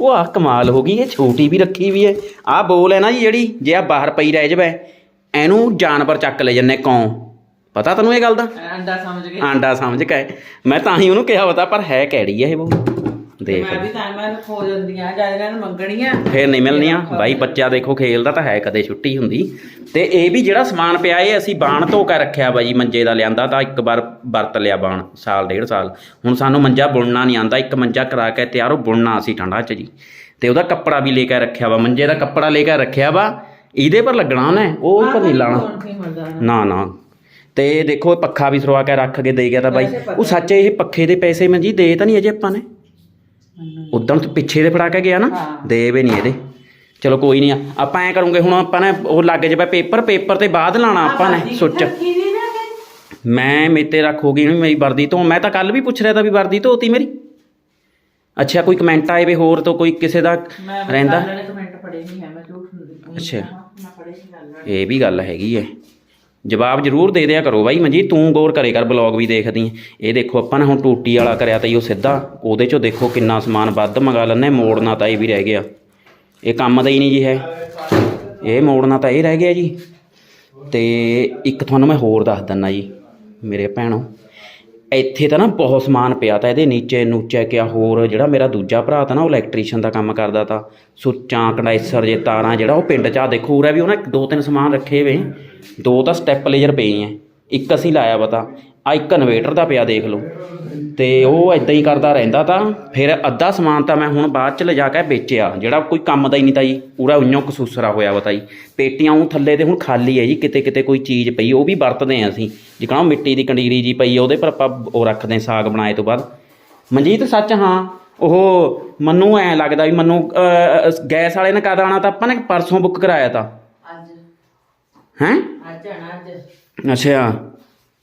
ਉਹ ਆ ਕਮਾਲ ਹੋ ਗਈ ਇਹ ਛੋਟੀ ਵੀ ਰੱਖੀ ਵੀ ਹੈ ਆ ਬੋਲ ਹੈ ਨਾ ਜੀ ਜਿਹੜੀ ਜੇ ਆ ਬਾਹਰ ਪਈ ਰਹਿ ਜਵੇ ਇਹਨੂੰ ਜਾਨਵਰ ਚੱਕ ਲੈ ਜੰਨੇ ਕੌਂ। ਪਤਾ ਤੈਨੂੰ ਇਹ ਗੱਲ ਦਾ? ਅੰਡਾ ਸਮਝ ਗਏ। ਆਂਡਾ ਸਮਝ ਕੇ। ਮੈਂ ਤਾਂ ਹੀ ਉਹਨੂੰ ਕਿਹਾ ਪਤਾ ਪਰ ਹੈ ਕਿਹੜੀ ਹੈ ਇਹ ਬਹੂ? ਦੇਖ ਮੈਂ ਵੀ ਤਾਂ ਮੈਂ ਖੋ ਜਾਂਦੀਆਂ ਜਦ ਇਹਨਾਂ ਨੂੰ ਮੰਗਣੀਆਂ। ਫੇਰ ਨਹੀਂ ਮਿਲਣੀਆਂ। ਬਾਈ ਬੱਚਾ ਦੇਖੋ ਖੇਲਦਾ ਤਾਂ ਹੈ ਕਦੇ ਛੁੱਟੀ ਹੁੰਦੀ। ਤੇ ਇਹ ਵੀ ਜਿਹੜਾ ਸਮਾਨ ਪਿਆ ਇਹ ਅਸੀਂ ਬਾਣ ਧੋ ਕੇ ਰੱਖਿਆ ਬਾਈ ਮੰਜੇ ਦਾ ਲਿਆਂਦਾ ਤਾਂ ਇੱਕ ਵਾਰ ਵਰਤ ਲਿਆ ਬਾਣ ਸਾਲ ਡੇਢ ਸਾਲ। ਹੁਣ ਸਾਨੂੰ ਮੰਜਾ ਬੁਣਨਾ ਨਹੀਂ ਆਂਦਾ ਇੱਕ ਮੰਜਾ ਕਰਾ ਕੇ ਤਿਆਰ ਉਹ ਬੁਣਨਾ ਅਸੀਂ ਠੰਡਾ ਚ ਜੀ। ਤੇ ਉਹਦਾ ਕੱਪੜਾ ਵੀ ਲੈ ਕੇ ਰੱਖਿਆ ਵਾ ਮੰਜੇ ਦਾ ਕੱਪੜਾ ਲੈ ਕੇ ਰੱਖਿਆ ਵਾ। ਇਹਦੇ ਪਰ ਲੱਗਣਾ ਉਹਨੇ ਉਹ ਨਹੀਂ ਲਾਣਾ। ਨਾ ਨਾ। ਤੇ ਦੇਖੋ ਪੱਖਾ ਵੀ ਸਰਵਾ ਕੇ ਰੱਖ ਕੇ ਦੇ ਗਿਆ ਤਾਂ ਬਾਈ। ਉਹ ਸੱਚ ਇਹ ਪੱਖੇ ਦੇ ਪੈਸੇ ਮੈਂ ਜੀ ਦੇ ਤਾਂ ਨਹੀਂ ਅਜੇ ਆਪਾਂ ਨੇ। ਉਦੋਂ ਤੇ ਪਿੱਛੇ ਦੇ ਫੜਾ ਕੇ ਗਿਆ ਨਾ ਹਾਂ। ਦੇ ਵੀ ਨਹੀਂ ਇਹਦੇ। ਚਲੋ ਕੋਈ ਨਹੀਂ ਆਪਾਂ ਐ ਕਰੂੰਗੇ ਹੁਣ ਆਪਾਂ ਨੇ ਉਹ ਲੱਗ ਜਾਵੇ ਪੇਪਰ ਪੇਪਰ ਤੇ ਬਾਅਦ ਲਾਣਾ ਆਪਾਂ ਨੇ ਸੁੱਚ। ਨਾ ਕਿ ਮੈਂ ਮੇਤੇ ਰੱਖ ਹੋ ਗਈ ਮੇਰੀ ਵਰਦੀ ਤੋਂ ਮੈਂ ਤਾਂ ਕੱਲ ਵੀ ਪੁੱਛ ਰਿਹਾ ਤਾਂ ਵੀ ਵਰਦੀ ਧੋਤੀ ਮੇਰੀ। ਅੱਛਾ ਕੋਈ ਕਮੈਂਟ ਆਏ ਵੇ ਹੋਰ ਤੋਂ ਕੋਈ ਕਿਸੇ ਦਾ ਮੈਂ ਰਹਿੰਦਾ? ਵਾਲੇ ਕਮੈਂਟ ਪੜੇ ਨਹੀਂ ਹੈ ਮੈਂ ਝੂਠ ਨਹੀਂ ਅੱਛਾ। ਮੈਂ ਪੜੇ ਸੀ ਗੱਲ ਇਹ ਵੀ ਗੱਲ ਹੈਗੀ ਐ। ਜਵਾਬ ਜ਼ਰੂਰ ਦੇ ਦਿਆ ਕਰੋ ਬਾਈ ਮਨਜੀਤ, ਤੂੰ ਗੌਰ ਕਰੇ ਕਰ ਬਲੌਗ ਵੀ ਦੇਖਦੀ ਇਹ ਦੇਖੋ ਆਪਾਂ ਨੇ ਹੁਣ ਟੂਟੀ ਵਾਲਾ ਕਰਿਆ ਤਾਂ ਜੀ ਉਹ ਸਿੱਧਾ, ਉਹਦੇ ਚੋਂ ਦੇਖੋ ਕਿੰਨਾ ਸਮਾਨ ਵੱਧ ਮੰਗਾ ਲੈਂਦੇ ਮੋੜਨਾ ਤਾਂ ਇਹ ਵੀ ਰਹਿ ਗਿਆ। ਇਹ ਕੰਮ ਦਾ ਹੀ ਨਹੀਂ ਜੀ ਹੈ। ਇਹ ਮੋੜਨਾ ਤਾਂ ਇਹ ਰਹਿ ਗਿਆ ਜੀ। ਤੇ ਇੱਕ ਤੁਹਾਨੂੰ ਮੈਂ ਹੋਰ ਦੱਸ ਦਿੰਦਾ ਜੀ, ਮੇਰੇ ਭੈਣੋ। ਇੱਥੇ ਤਾਂ ਨਾ ਬਹੁਤ ਸਮਾਨ ਪਿਆ ਤਾਂ ਇਹਦੇ ਨੀਚੇ, ਨੂਚੇ ਕਿਆ ਹੋਰ, ਜਿਹੜਾ ਮੇਰਾ ਦੂਜਾ ਭਰਾ ਤਾਂ ਨਾ ਉਹ ਇਲੈਕਟ੍ਰੀਸ਼ੀਅਨ ਦਾ ਕੰਮ ਕਰਦਾ ਤਾਂ। ਸੁੱਚਾਂ, ਕੰਡੈਂਸਰ ਜੇ, ਤਾਰਾਂ ਜਿਹੜਾ ਉਹ ਪਿੰਡ 'ਚ ਆ ਦੇਖੋ, ਉਰੇ ਵੀ ਉਹਨੇ ਦੋ ਤਿੰਨ ਸਮਾਨ ਰੱਖੇ ਵੇ ਦੋ ਤਾਂ ਸਟੈਪ ਲੇਜਰ ਪਏ ਐ ਇੱਕ ਅਸੀਂ ਲਾਇਆ ਪਤਾ ਆ ਇੱਕ ਇਨਵੇਟਰ ਦਾ ਪਿਆ ਦੇਖ ਲਓ। ਤੇ ਉਹ ਇਦਾਂ ਹੀ ਕਰਦਾ ਰਹਿੰਦਾ ਤਾਂ, ਫਿਰ ਅੱਧਾ ਸਮਾਨ ਤਾਂ ਮੈਂ ਹੁਣ ਬਾਅਦ ਚ ਲਿਜਾ ਕੇ ਵੇਚਿਆ। ਜਿਹੜਾ ਕੋਈ ਕੰਮ ਦਾ ਹੀ ਨਹੀਂ ਤਾਂ ਜੀ ਪੂਰਾ ਉਈਓ ਕਸੂਸਰਾ ਹੋਇਆ ਵਾ ਤਾਂ ਜੀ ਪੇਟੀਆਂ ਉਹ ਥੱਲੇ ਤੇ ਹੁਣ ਖਾਲੀ ਹੈ ਜੀ, ਕਿਤੇ ਕਿਤੇ ਕੋਈ ਚੀਜ਼ ਪਈ, ਉਹ ਵੀ ਵਰਤਦੇ ਆ ਅਸੀਂ। ਜਿਕਣਾ ਮਿੱਟੀ ਦੀ ਕੰਡੀਰੀ ਜੀ ਪਈ ਉਹਦੇ ਪਰ ਆਪਾਂ ਉਹ ਰੱਖਦੇ ਹਾਂ ਸਾਗ ਬਣਾਏ ਤੋਂ ਬਾਅਦ। ਮਨਜੀਤ, ਸੱਚ ਹਾਂ, ਉਹ ਮੈਨੂੰ ਐ ਲੱਗਦਾ ਵੀ ਮੈਨੂੰ ਗੈਸ ਵਾਲੇ ਨੇ ਕਦ ਆਉਣਾ ਤਾਂ ਆਪਾਂ ਨੇ ਪਰਸੋਂ ਬੁੱਕ ਕਰਾਇਆ ਤਾਂ। ਹੈਂ? ਅੱਜ ਆਣਾ ਅੱਜ ਅੱਛਾ।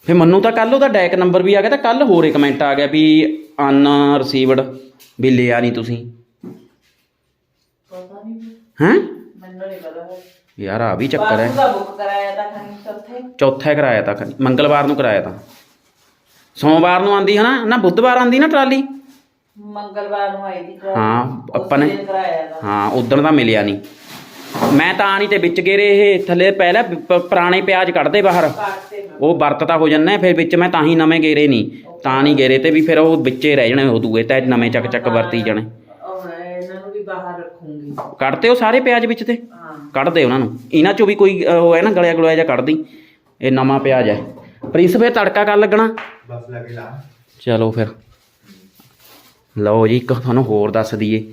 ਫੇ ਮੈਨੂੰ ਤਾਂ ਕੱਲ ਉਹਦਾ ਡੈਕ ਨੰਬਰ ਵੀ ਆ ਗਿਆ ਤਾਂ ਕੱਲ ਹੋਰ ਇੱਕ ਕਮੈਂਟ ਆ ਗਿਆ ਵੀ ਅਨ ਰਿਸੀਵਡ ਵੀ ਲਿਆ ਨਹੀਂ ਤੁਸੀਂ। ਪਤਾ ਨਹੀਂ ਹੈਂ? ਮੈਨੂੰ ਨਹੀਂ ਪਤਾ ਯਾਰ ਆ ਵੀ ਚੱਕਰ ਹੈ। ਦਾ ਬੁੱਕ ਕਰਾਇਆ ਤਾਂ ਖਣੀ ਚੌਥੇ ਚੌਥਾ ਕਰਾਇਆ ਤਾਂ ਖਨੀ- ਮੰਗਲਵਾਰ ਨੂੰ ਕਰਾਇਆ ਤਾਂ। ਸੋਮਵਾਰ ਨੂੰ ਆਂਦੀ ਹੈ ਨਾ ਨਾ ਬੁੱਧਵਾਰ ਆਂਦੀ ਨਾ ਟਰਾਲੀ? ਮੰਗਲਵਾਰ ਨੂੰ ਆਈ ਦੀ। ਹਾਂ, ਆਪਾਂ ਨੇ- ਹਾਂ ਉਦੋਂ ਦਾ ਮਿਲਿਆ ਨਹੀਂ ਮੈਂ ਤਾਂ ਨਹੀਂ ਤੇ ਵਿੱਚ ਗੇਰੇ ਇਹ ਥੱਲੇ ਪਹਿਲਾਂ ਪ- ਪੁਰਾਣੇ ਪਿਆਜ਼ ਕੱਢਦੇ ਬਾਹਰ। ਉਹ ਵਰਤ ਤਾਂ ਹੋ ਜੰਨੇ ਫਿਰ ਵਿੱਚ ਮੈਂ ਤਾਂ ਹੀ ਨਵੇਂ ਗੇਰੇ ਨਹੀਂ ਤਾਂ ਨਹੀਂ ਗੇਰੇ ਤੇ ਵੀ ਫਿਰ ਉਹ ਵਿੱਚੇ ਰਹਿ ਜਾਣੇ ਉਹ ਦੂਏ ਤਾਂ ਨਵੇਂ ਚੱਕ ਚੱਕ ਵਰਤੀ ਜਾਣੇ। ਉਹ ਇਹਨਾਂ ਨੂੰ ਵੀ ਬਾਹਰ ਰੱਖੂੰਗੀ। ਕੱਢਦੇ ਉਹ ਸਾਰੇ ਪਿਆਜ਼ ਵਿੱਚ ਤੇ? ਹਾਂ। ਕੱਢ ਦੇ ਉਹਨਾਂ ਨੂੰ। ਇਹਨਾਂ ਚੋਂ ਵੀ ਕੋਈ ਅਹ, ਉਹ ਹੈ ਨਾ ਗਲਿਆ ਗਲੋਇਆ ਜਿਹਾ ਕੱਢਦੀ। ਇਹ ਨਵਾਂ ਪਿਆਜ਼ ਹੈ। ਪ੍ਰਿੰਸ ਫੇਰ ਤੜਕਾ ਕਰ ਲੱਗਣਾ? ਬਸ ਲੱਗੇ ਲਾ ਚਲੋ ਫਿਰ। ਲਓ ਜੀ ਇੱਕ ਤੁਹਾਨੂੰ ਹੋਰ ਦੱਸ ਦਈਏ।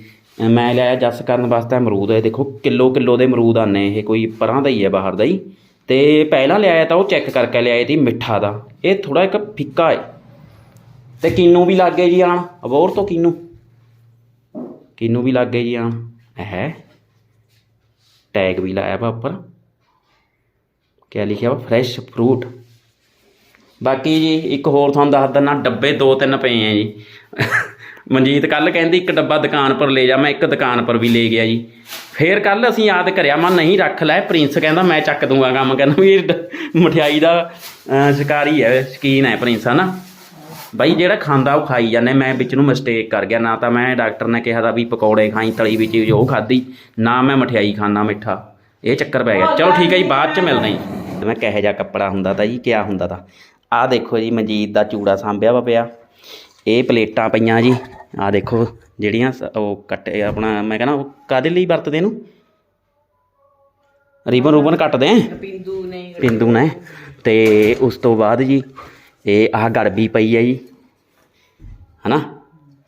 ਮੈਂ ਲਿਆ ਜੱਸ ਕਰਨ ਵਾਸਤੇ ਅਮਰੂਦ, ਇਹ ਦੇਖੋ ਕਿਲੋ ਕਿਲੋ ਦੇ ਅਮਰੂਦ ਆਨੇ ਇਹ ਕੋਈ ਪਰਾਂ ਦਾ ਹੀ ਹੈ ਬਾਹਰ ਦਾ ਹੀ। ਤੇ ਪਹਿਲਾਂ ਲਿਆਇਆ ਤਾਂ ਉਹ ਚੈੱਕ ਕਰਕੇ ਲਿਆਏ ਸੀ ਮਿੱਠਾ ਦਾ। ਇਹ ਥੋੜਾ ਇੱਕ ਫਿੱਕਾ ਹੈ। ਤੇ ਕਿੰਨੂ ਵੀ ਲੱਗ ਜੀ ਆਣ। ਅਬੋਰ ਤੋਂ ਕਿੰਨੂ? ਕਿੰਨੂ ਵੀ ਲੱਗ ਜੀ ਆਣ। ਹੈ। ਟੈਗ ਵੀ ਲਾਇਆ ਵਾ ਉੱਪਰ। ਕਿਆ ਲਿਖਿਆ ਵਾ? Fresh fruit. ਬਾਕੀ ਜੀ ਇੱਕ ਹੋਰ ਤੁਹਾਨੂੰ ਦੱਸ ਦਿੰਦਾ, ਡੱਬੇ ਦੋ ਤਿੰਨ ਪਏ ਆ ਜੀ। ਮਨਜੀਤ ਕੱਲ ਕਹਿੰਦੀ ਇੱਕ ਡੱਬਾ ਦੁਕਾਨ ਪਰ ਲੈ ਜਾ ਮੈਂ ਇੱਕ ਦੁਕਾਨ ਪਰ ਵੀ ਲੈ ਗਿਆ ਜੀ। ਫੇਰ ਕੱਲ ਅਸੀਂ ਯਾਦ ਕਰਿਆ ਮੈਂ ਨਹੀਂ ਰੱਖ ਲੈ ਪ੍ਰਿੰਸ ਕਹਿੰਦਾ ਮੈਂ ਚੱਕ ਦੂੰਗਾ ਕੰਮ ਕਹਿੰਦਾ ਵੀ ਇਹ ਡ- ਮਠਿਆਈ ਦਾ ਅਹ, ਸ਼ਿਕਾਰੀ ਹੈ ਸ਼ਕੀਨ ਹੈ ਪ੍ਰਿੰਸ ਹਨਾ? ਬਾਈ ਜਿਹੜਾ ਖਾਂਦਾ ਉਹ ਖਾਈ ਜਾਂਦੇ ਮੈਂ ਵਿੱਚ ਨੂੰ ਮਿਸਟੇਕ ਕਰ ਗਿਆ ਨਾ ਤਾਂ ਮੈਂ ਡਾਕਟਰ ਨੇ ਕਿਹਾ ਤਾਂ ਵੀ ਪਕੌੜੇ ਖਾਈ ਤਲੀ ਵੀ ਚੀਜ਼ ਉਹ ਖਾਦੀ ਨਾ ਮੈਂ ਮਠਿਆਈ ਖਾਣਾ ਮਿੱਠਾ। ਇਹ ਚੱਕਰ ਪੈ ਗਿਆ। ਚਲੋ ਠੀਕ ਹੈ ਜੀ ਬਾਅਦ ਚ ਮਿਲਦੇ ਹਾਂ ਜੀ। ਮੈਂ ਕਿਹੋ ਜਿਹਾ ਕੱਪੜਾ ਹੁੰਦਾ ਤਾਂ ਜੀ ਕਿਆ ਹੁੰਦਾ ਤਾਂ। ਆਹ ਦੇਖੋ ਜੀ ਮਨਜੀਤ ਦਾ ਚੂੜਾ ਸਾਂਭਿਆ ਵਾ ਪਿਆ। ਇਹ ਪਲੇਟਾਂ ਪਈਆਂ ਜੀ। ਆਹ ਦੇਖੋ ਜਿਹੜੀਆਂ ਉਹ ਕੱਟੇ ਆਪਣਾ ਮੈਂ ਕਹਿੰਦਾ ਉਹ ਕਾਦੇ ਲਈ ਵਰਤਦੇ ਇਹਨੂੰ? ਰੀਬਨ ਰੂਬਨ ਕੱਟਦੇ ਆਂ ਪਿੰਦੂ ਨੇ ਪਿੰਦੂ ਨੇ। ਤੇ ਉਸ ਤੋਂ ਬਾਅਦ ਜੀ ਇਹ ਆਹ ਗੜਬੀ ਪਈ ਹੈ ਜੀ। ਹਨਾ?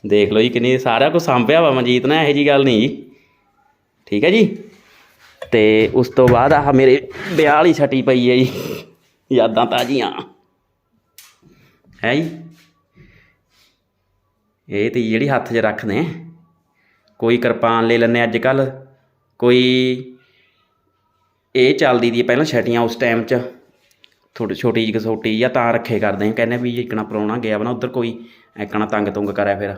ਦੇਖ ਲਓ ਜੀ ਕਿੰਨੀ ਸਾਰਾ ਕੁਝ ਸੰਭਿਆ ਵਾ ਮਨਜੀਤ ਨੇ ਇਹੋ ਜੀ ਗੱਲ ਨਹੀਂ ਜੀ। ਠੀਕ ਹੈ ਜੀ? ਤੇ ਉਸ ਤੋਂ ਬਾਅਦ ਆਹ ਮੇਰੇ ਵਿਆਹ ਵਾਲੀ ਛਟੀ ਪਈ ਹੈ ਜੀ। ਯਾਦਾਂ ਤਾਜ਼ੀਆਂ। ਹੈ ਜੀ? ਇਹ ਤੇ ਜਿਹੜੀ ਹੱਥ 'ਚ ਰੱਖਦੇ ਕੋਈ ਕਿਰਪਾਨ ਲੈ ਲੈਂਦੇ ਅੱਜ ਕੱਲ ਕੋਈ ਇਹ ਚੱਲਦੀ ਦੀ ਪਹਿਲਾਂ ਛਟੀਆਂ ਉਸ ਟਾਈਮ 'ਚ। ਥੋੜੀ ਛੋਟੀ ਜਿਹੀ ਕਸੋਟੀ ਜਾਂ ਤਾਂ ਰੱਖੇ ਕਰਦੇ ਆ। ਕਹਿੰਦੇ ਵੀ ਇਕਣਾ ਪਰੋਣਾ ਗਿਆ ਵਾ ਨਾ, ਉਧਰ ਕੋਈ ਐਕਣਾ ਤੰਗ ਤੁੰਗ ਕਰਿਆ ਫਿਰ।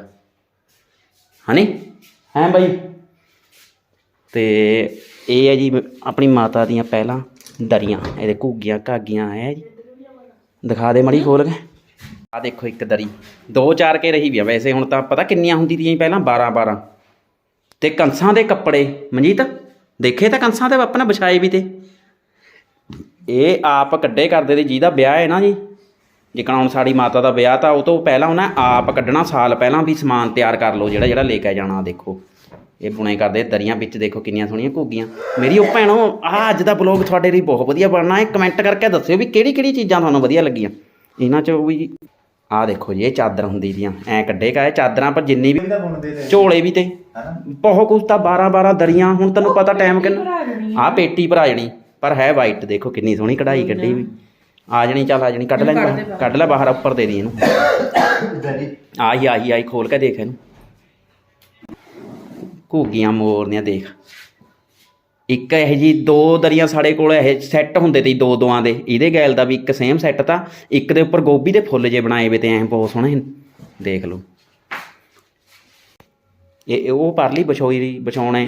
ਹਨੀ? ਹੈਂ ਬਾਈ? ਤੇ ਇਹ ਹੈ ਜੀ ਆਪਣੀ ਮਾਤਾ ਦੀਆਂ ਪਹਿਲਾਂ ਦਰੀਆਂ। ਇਹਦੇ ਘੁੱਗੀਆਂ, ਘਾਗੀਆਂ, ਹੈ ਜੀ। ਦਿਖਾ ਦੇ ਮੜੀ ਖੋਲ ਕੇ। ਆ ਦੇਖੋ ਇੱਕ ਦਰੀ। ਦੋ ਚਾਰ ਕੇ ਰਹੀ ਵੀ ਆ ਵੈਸੇ, ਹੁਣ ਤਾਂ ਪਤਾ ਕਿੰਨੀਆਂ ਹੁੰਦੀ ਦੀਆਂ ਪਹਿਲਾਂ? 12 12 ਤੇ ਕੰਸਾਂ ਦੇ ਕੱਪੜੇ, ਮਨਜੀਤ, ਦੇਖੇ ਤਾਂ ਕੰਸਾਂ ਦੇ ਆਪਾਂ ਨੇ ਵਿਛਾਏ ਵੀ ਤੇ। ਇਹ ਆਪ ਕੱਢੇ ਕਰਦੇ ਤੇ ਜਿਹਦਾ ਵਿਆਹ ਹੈ ਨਾ ਜੀ। ਜਿਕਣਾ ਹੁਣ ਸਾਡੀ ਮਾਤਾ ਦਾ ਵਿਆਹ ਤਾਂ ਉਹ ਤੋਂ ਪਹਿਲਾਂ ਉਹਨੇ ਆਪ ਕੱਢਣਾ, ਸਾਲ ਪਹਿਲਾਂ ਵੀ ਸਮਾਨ ਤਿਆਰ ਕਰ ਲਓ, ਜਿਹੜਾ ਜਿਹੜਾ ਲੈ ਕੇ ਜਾਣਾ, ਦੇਖੋ। ਇਹ ਬੁਣੇ ਕਰਦੇ, ਦਰੀਆਂ ਵਿੱਚ ਦੇਖੋ ਕਿੰਨੀਆਂ ਸੋਹਣੀਆਂ ਘੁੱਗੀਆਂ। ਮੇਰੀ ਉਹ ਭੈਣੋ, ਆਹ ਅੱਜ ਦਾ ਬਲੌਗ ਤੁਹਾਡੇ ਲਈ ਬਹੁਤ ਵਧੀਆ ਬਣਨਾ। ਹੈ ਕਮੈਂਟ ਕਰਕੇ ਦੱਸਿਓ ਵੀ ਕਿਹੜੀ ਕਿਹੜੀ ਚੀਜ਼ਾਂ ਤੁਹਾਨੂੰ ਵਧੀਆ ਲੱਗੀਆਂ। ਇਹਨਾਂ ਚੋਂ ਵੀ ਆਹ ਦੇਖੋ ਜੀ ਇਹ ਚਾਦਰ ਹੁੰਦੀ ਦੀਆਂ। ਐ ਕੱਢੇ ਕਾ ਇਹ ਚਾਦਰਾਂ ਪਰ ਜਿੰਨੀ ਵੀ ਇਹਦਾ ਬੁਣਦੇ ਨੇ ਝੋਲੇ ਵੀ ਤੇ। ਬਹੁਤ ਕੁਛ ਤਾਂ 12 12 ਦਰੀਆਂ ਹੁਣ ਤੈਨੂੰ ਪਤਾ ਟਾਈਮ ਕਿੰਨਾ ਆਹ ਪੇਟੀ ਭਰਾ ਜਣੀ ਪਰ ਹੈ ਵਾਈਟ ਦੇਖੋ ਕਿੰਨੀ ਸੋਹਣੀ ਕਢਾਈ ਕੱਢੀ ਵੀ। ਆ ਜਣੀ ਚੱਲ ਆ ਜਣੀ ਕੱਢ ਲੈ ਕੱਢ ਲੈ ਬਾਹਰ ਉੱਪਰ ਦੇ ਦੀ ਇਹਨੂੰ। ਆਹੀ ਆਹੀ ਆਹੀ ਖੋਲ ਕੇ ਦੇਖ ਇਹਨੂੰ। ਘੂਗੀਆਂ ਮੋਰਨੀਆਂ ਦੇਖ। ਇੱਕ ਇਹ ਜੀ ਦੋ ਦਰੀਆਂ ਸਾਡੇ ਕੋਲ ਇਹ ਸੈੱਟ ਹੁੰਦੇ ਤੇ ਦੋ ਦੋਆਂ ਦੇ। ਇਹਦੇ ਗੈਲ ਦਾ ਵੀ ਇੱਕ ਸੇਮ ਸੈੱਟ ਤਾਂ ਇੱਕ ਦੇ ਉੱਪਰ ਗੋਭੀ ਦੇ ਫੁੱਲ ਜੇ ਬਣਾਏ ਵੇ ਤੇ ਐ ਬਹੁਤ ਸੋਹਣੇ ਦੇਖ ਲਓ। ਇਹ ਉਹ ਪਰਲੀ ਬਛੋਈ ਦੀ ਬਚਾਉਣਾ ਇਹ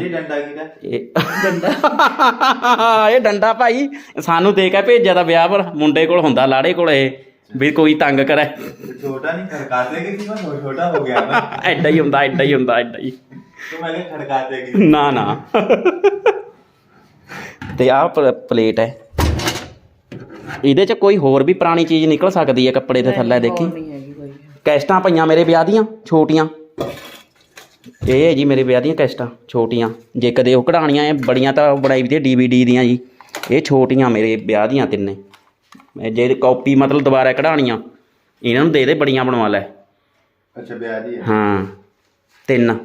ਡੰਡਾ ਭਾਈ ਸਾਨੂੰ ਦੇ ਕੇ ਭੇਜਿਆ ਦਾ ਵਿਆਹ ਪਰ ਮੁੰਡੇ ਕੋਲ ਹੁੰਦਾ ਲਾੜੇ ਕੋਲ ਇਹ ਵੀ ਕੋਈ ਤੰਗ ਕਰੇ। ਛੋਟਾ ਨਹੀਂ ਖੜਕਾ ਦੇਗੀ ਕਿ ਮੈਂ ਛੋਟਾ ਹੋ ਗਿਆ ਐਡਾ ਹੀ ਹੁੰਦਾ ਐਡਾ ਹੀ ਹੁੰਦਾ ਐਡਾ ਹੀ। ਤੂੰ ਮੈਨੂੰ ਖੜਕਾ ਦੇਗੀ ਨਾ ਨਾ। ਤੇ ਆਹ ਪਲੇਟ ਹੈ। ਇਹਦੇ 'ਚ ਕੋਈ ਹੋਰ ਵੀ ਪੁਰਾਣੀ ਚੀਜ਼ ਨਿਕਲ ਸਕਦੀ ਹੈ ਕੱਪੜੇ ਦੇ ਥੱਲੇ ਦੇਖੀ? ਕੈਸਟਾਂ ਪਈਆਂ ਮੇਰੇ ਵਿਆਹ ਦੀਆਂ ਛੋਟੀਆਂ। ਇਹ ਹੈ ਜੀ ਮੇਰੇ ਵਿਆਹ ਦੀਆਂ ਕੈਸਟਾਂ ਛੋਟੀਆਂ। ਜੇ ਕਦੇ ਉਹ ਕਢਾਣੀਆਂ ਐ ਬੜੀਆਂ ਤਾਂ ਬਣਾਈ ਵੀ ਤੇ ਡੀਵੀਡੀ ਦੀਆਂ ਜੀ। ਇਹ ਛੋਟੀਆਂ ਮੇਰੇ ਵਿਆਹ ਦੀਆਂ ਤਿੰਨੇ। ਜੇ ਕਾਪੀ ਮਤਲਬ ਦੁਬਾਰਾ ਕਢਾਣੀਆਂ ਇਹਨਾਂ ਨੂੰ ਦੇ ਦੇ ਬੜੀਆਂ ਬਣਵਾ ਲੈ। ਅੱਛਾ ਵਿਆਹ ਦੀ ਹਾਂ ਤਿੰਨ।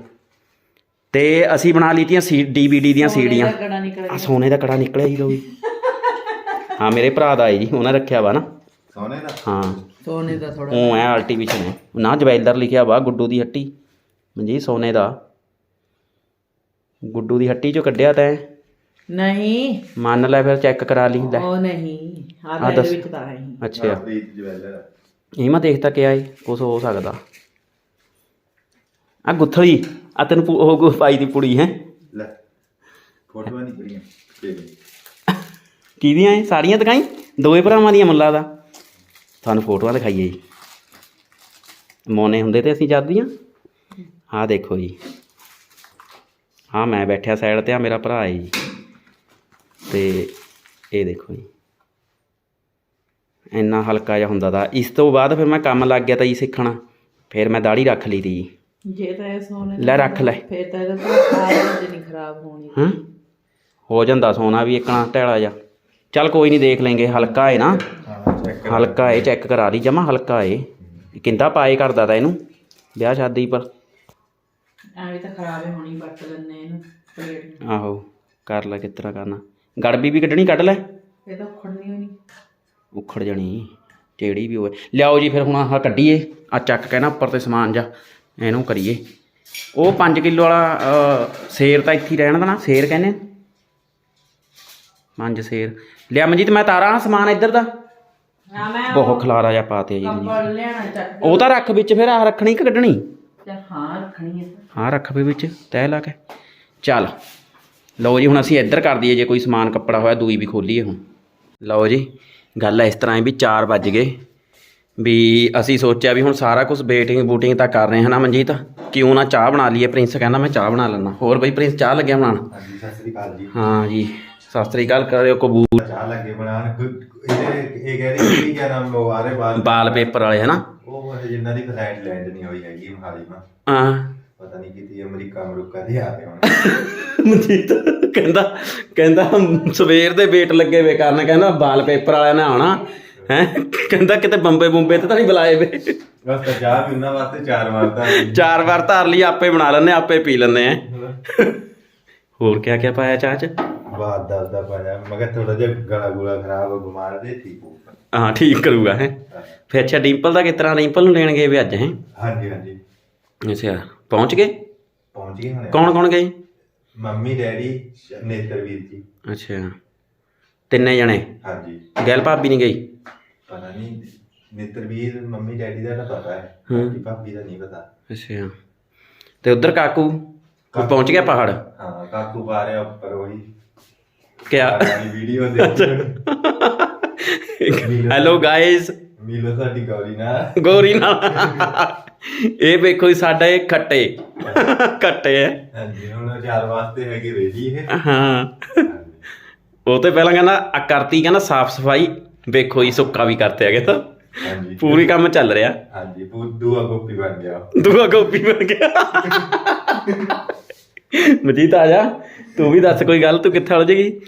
ਤੇ ਅਸੀਂ ਬਣਾ ਲਈਆਂ ਸੀ ਡੀਵੀਡੀ ਦੀਆਂ ਸੀਡੀਆਂ। ਕੜਾ ਨਿਕਲਿਆ ਆ ਸੋਨੇ ਦਾ ਕੜਾ ਨਿਕਲਿਆ ਜੀ ਲੋ ਹਾਂ ਮੇਰੇ ਭਰਾ ਦਾ ਜੀ ਉਹਨਾਂ ਰੱਖਿਆ ਵਾ ਨਾ। ਸੋਨੇ ਦਾ? ਹਾਂ। ਸੋਨੇ ਦਾ ਥੋੜਾ ਉਹ ਐ ਆਰਟੀਫੀਸ਼ਲ ਹੈ। ਨਾ ਜਵੈਲਰ ਲਿਖਿਆ ਵਾ ਗੁੱਡੂ ਦੀ ਹੱਟੀ। ਮੰਜੀ ਸੋਨੇ ਦਾ। ਗੁੱਡੂ ਦੀ ਹੱਟੀ ਚੋਂ ਕੱਢਿਆ ਤੈਂ। ਨਹੀਂ। ਮੰਨ ਲੈ ਫਿਰ ਚੈੱਕ ਕਰਾ ਲਈ ਲੈ। ਉਹ ਨਹੀਂ। ਅੱਛਾ। ਇਹ ਮੈਂ ਦੇਖਤਾ ਕਿਆ ਏ ਕੁਛ ਹੋ ਸਕਦਾ। ਆ ਗੁੱਥਲੀ। అతను ਉਹ ਪਾਈ ਦੀ ਪੁੜੀ ਹੈ? ਲੈ ਫੋਟੋਆਂ ਨਹੀਂ ਪੜੀਆਂ ਕਿਹਦੀਆਂ ਹੈ ਸਾਰੀਆਂ ਦਿਖਾਈ ਦੋਏ ਭਰਾਵਾਂ ਦੀਆਂ ਮੱਲਾ ਦਾ। ਤੁਹਾਨੂੰ ਫੋਟੋਆਂ ਦਿਖਾਈਏ ਜੀ। ਮੋਨੇ ਹੁੰਦੇ ਤੇ ਅਸੀਂ ਜਾਂਦੀਆਂ ਆਹ ਦੇਖੋ ਜੀ। ਹਾਂ ਮੈਂ ਬੈਠਿਆ ਸਾਈਡ ਤੇ ਆ ਮੇਰਾ ਭਰਾ ਹੈ ਜੀ। ਤੇ ਇਹ ਦੇਖੋ ਜੀ। ਇੰਨਾ ਹਲਕਾ ਜਿਹਾ ਹੁੰਦਾ ਦਾ। ਇਸ ਤੋਂ ਬਾਅਦ ਫਿਰ ਮੈਂ ਕੰਮ ਲੱਗ ਗਿਆ ਤਾਂ ਜੀ ਸਿੱਖਣਾ। ਫਿਰ ਮੈਂ ਦਾੜੀ ਰੱਖ ਲਈ ਤੀ ਜੀ। ਲੈ ਰੱਖ ਲੈ। ਹੋ ਜਾਂਦਾ ਸੋਨਾ ਵੀ ਇੱਕਣਾ ਢੈਲਾ ਜਾ ਚੱਲ ਕੋਈ ਨਹੀਂ ਦੇਖ ਲੈਂਗੇ ਹਲਕਾ ਹੈ ਨਾ ਹਲਕਾ ਹੈ ਚੈੱਕ ਕਰਾ ਲਈ ਜਮਾ ਹਲਕਾ ਹੈ ਕਿੰਦਾ ਪਾਏ ਕਰਦਾ ਤਾਂ ਇਹਨੂੰ ਵਿਆਹ ਸ਼ਾਦੀ ਪਰ। ਆਹੋ ਕਰ ਲੈ ਕਿਤਰਾ ਕਰਨਾ। ਗੜਬੀ ਵੀ ਕੱਢਣੀ ਕੱਢ ਲੈ। ਇਹ ਤਾਂ ਉਖੜਨੀ ਹੋਣੀ। ਉਖੜ ਜਾਣੀ ਜਿਹੜੀ ਵੀ ਹੋਵੇ। ਲਿਆਓ ਜੀ ਫਿਰ ਹੁਣ ਆਹ ਕੱਢੀਏ। ਆ ਚੱਕ ਕੇ ਨਾ ਉੱਪਰ ਤੇ ਸਮਾਨ ਜਾ। ਇਹਨੂੰ ਕਰੀਏ। ਉਹ 5 ਕਿਲੋ ਵਾਲਾ ਸੇਰ ਤਾਂ ਇੱਥੇ ਰਹਿਣ ਦਾ ਨਾ ਸੇਰ ਕਹਿੰਦੇ ਪੰਜ ਸੇਰ। ਲਿਆ ਮਨਜੀਤ ਮੈਂ ਤਾਰਾਂ ਸਮਾਨ ਇੱਧਰ ਦਾ। ਹਾਂ ਮੈਂ ਬਹੁਤ ਖਲਾਰਾ ਜਿਹਾ ਪਾਤੇ ਜੀ ਕੱਪੜ ਲਿਆਣਾ ਚੱਕ ਉਹ ਤਾਂ ਰੱਖ ਵਿੱਚ ਫਿਰ ਆਹ ਰੱਖਣੀ ਕਿ ਕੱਢਣੀ? ਹਾਂ ਰੱਖਣੀ ਹੈ ਹਾਂ ਰੱਖ ਵੀ ਵਿੱਚ ਤਹਿ ਲਾ ਕੇ। ਚੱਲ। ਲਓ ਜੀ ਹੁਣ ਅਸੀਂ ਇੱਧਰ ਕਰ ਦਈਏ ਜੇ ਕੋਈ ਸਮਾਨ ਕੱਪੜਾ ਹੋਇਆ ਦੂਈ ਵੀ ਖੋਲੀਏ ਹੁਣ। ਲਓ ਜੀ ਗੱਲ ਇਸ ਤਰ੍ਹਾਂ ਹੈ ਵੀ 4 ਵੱਜ ਗਏ। ਵੀ ਅਸੀਂ ਸੋਚਿਆ ਵੀ ਹੁਣ ਸਾਰਾ ਕੁਝ ਵੇਟਿੰਗ ਬੂਟਿੰਗ ਤਾਂ ਕਰ ਰਹੇ ਹਾਂ ਨਾ ਮਨਜੀਤ? ਕਿਉਂ ਨਾ ਚਾਹ ਬਣਾ ਲਈਏ? ਪ੍ਰਿੰਸ ਕਹਿੰਦਾ ਮੈਂ ਚਾਹ ਬਣਾ ਲੈਣਾ ਹੋਰ ਬਈ ਪ੍ਰਿੰਸ ਚਾਹ ਲੱਗਿਆ ਬਣਾਉਣ? ਹਾਂਜੀ ਸਤਿ ਸ੍ਰੀ ਜੀ। ਹਾਂ ਜੀ ਸਤਿ ਕਰਿਓ ਕਬੂਲ ਚਾਹ ਲੱਗੇ ਬਣਾਉਣ। ਗੁ- ਇਹਦੇ ਇਹ ਕਹਿ ਰਹੇ ਕਿ ਕਿਆ ਨਾਮ ਲੋ ਆਰੇ ਪੇਪਰ ਵਾਲੇ ਹਨਾ? ਉਹ ਜਿੰਨਾ ਦੀ ਫਲਾਈਟ ਲੈਂਡ ਨਹੀਂ ਹੋਈ ਹੈਗੀ ਮਹਾਲੀ ਮਾ ਹਾਂ। ਪਤਾ ਨਹੀਂ ਕਿਤੇ ਅਮਰੀਕਾ ਅਮਰੀਕਾ ਕਹਿੰਦਾ ਕਹਿੰਦਾ ਸਵੇਰ ਦੇ ਵੇਟ ਲੱਗੇ ਵੇ ਕਰਨ ਕਹਿੰਦਾ ਵਾਲਪੇਪਰ ਵਾਲਿਆਂ ਨੇ ਆਉਣਾ। ਹੈ? ਕਹਿੰਦਾ ਕਿਤੇ ਬੰਬੇ ਬੰਬੇ ਤੇ ਤਾਂ ਨਹੀਂ ਬੁਲਾਏ ਵੇ। ਬਸ ਤਾਂ ਚਾਹ ਉਹਨਾਂ ਵਾਸਤੇ ਚਾਰ ਵਾਰ ਤਾਂ ਚਾਰ ਵਾਰ ਧਾਰ ਲਈ ਆਪੇ ਬਣਾ ਲੈਣੇ ਆਪੇ ਪੀ ਲੈਣੇ ਆ ਹੋਰ ਕਿਆ ਕਿਆ ਪਾਇਆ ਚਾਹ ਚ? ਬਾਤ ਦੱਸਦਾ ਪਾਇਆ। ਮਗਰ ਥੋੜਾ ਜਿਹਾ ਗਲਾ ਗੁਲਾ ਖਰਾਬ ਹੋ ਬਿਮਾਰ ਦੇ ਠੀਕ ਹੋ ਹਾਂ ਠੀਕ ਕਰੂਗਾ ਹੈ। ਫਿਰ ਅੱਛਾ ਡਿੰਪਲ ਦਾ ਕਿਸ ਤਰ੍ਹਾਂ ਡਿੰਪਲ ਨੂੰ ਲੈਣ ਗਏ ਵੀ ਅੱਜ ਹੈ? ਹਾਂਜੀ ਹਾਂਜੀ। ਅੱਛਾ ਪਹੁੰਚ ਗਏ? ਪਹੁੰਚ ਗਏ ਹੁਣ। ਕੌਣ ਕੌਣ ਗਏ? ਮੰਮੀ ਡੈਡੀ ਨੇਤਰਵੀਰ ਜੀ। ਅੱਛਾ ਤਿੰਨੇ ਜਣੇ? ਹਾਂਜੀ। ਗੈਲ ਭਾਬੀ ਨਹੀਂ ਗਈ? ਪਤਾ ਨਹੀਂ ਨੇਤਰਵੀਰ ਮੰਮੀ ਡੈਡੀ ਦਾ ਤਾਂ ਪਤਾ ਹੈ ਹੂੰ। ਬਾਕੀ ਭਾਬੀ ਦਾ ਨਹੀਂ ਪਤਾ। ਅੱਛਾ। ਤੇ ਉਧਰ ਕਾਕੂ? ਉਹ ਪਹੁੰਚ ਗਿਆ ਪਹਾੜ? ਹਾਂ ਕਾਕੂ ਪਾ ਰਿਹਾ ਉੱਪਰ ਉਹੀ। ਕਿਆ? ਸਾਡੀ ਵੀਡੀਓ ਦੇਖ ਹੈਲੋ ਗਾਇਸ ਮਿਲੋ ਸਾਡੀ ਗੌਰੀ ਨਾਲ। ਗੋਰੀ ਨਾਲ। ਇਹ ਵੇਖੋ ਜੀ ਸਾਡਾ ਇਹ ਖੱਟੇ। ਖੱਟੇ ਹੈ। ਹਾਂਜੀ ਹੁਣ ਚਾਰ ਵਾਸਤੇ ਹੈਗੇ ਰੇਡੀ ਇਹ। ਹਾਂ। ਉਹ ਤੇ ਪਹਿਲਾਂ ਕਹਿੰਦਾ ਆ ਕਰਤੀ ਕਹਿੰਦਾ ਸਾਫ਼ ਸਫ਼ਾਈ ਵੇਖੋ ਜੀ ਸੁੱਕਾ ਵੀ ਕਰਤੇ ਹੈਗੇ ਤਾਂ। ਹਾਂਜੀ। ਪੂਰੀ ਕੰਮ ਚੱਲ ਰਿਹਾ। ਹਾਂਜੀ ਦੂਆ ਗੋਪੀ ਬਣ ਗਿਆ। ਦੂਆ ਗੋਪੀ ਬਣ ਗਿਆ। ਮਜੀਤ ਆ ਜਾ ਤੂੰ ਵੀ ਦੱਸ ਕੋਈ ਗੱਲ ਤੂੰ ਕਿੱਥੇ ਉਲਝ ਗਈ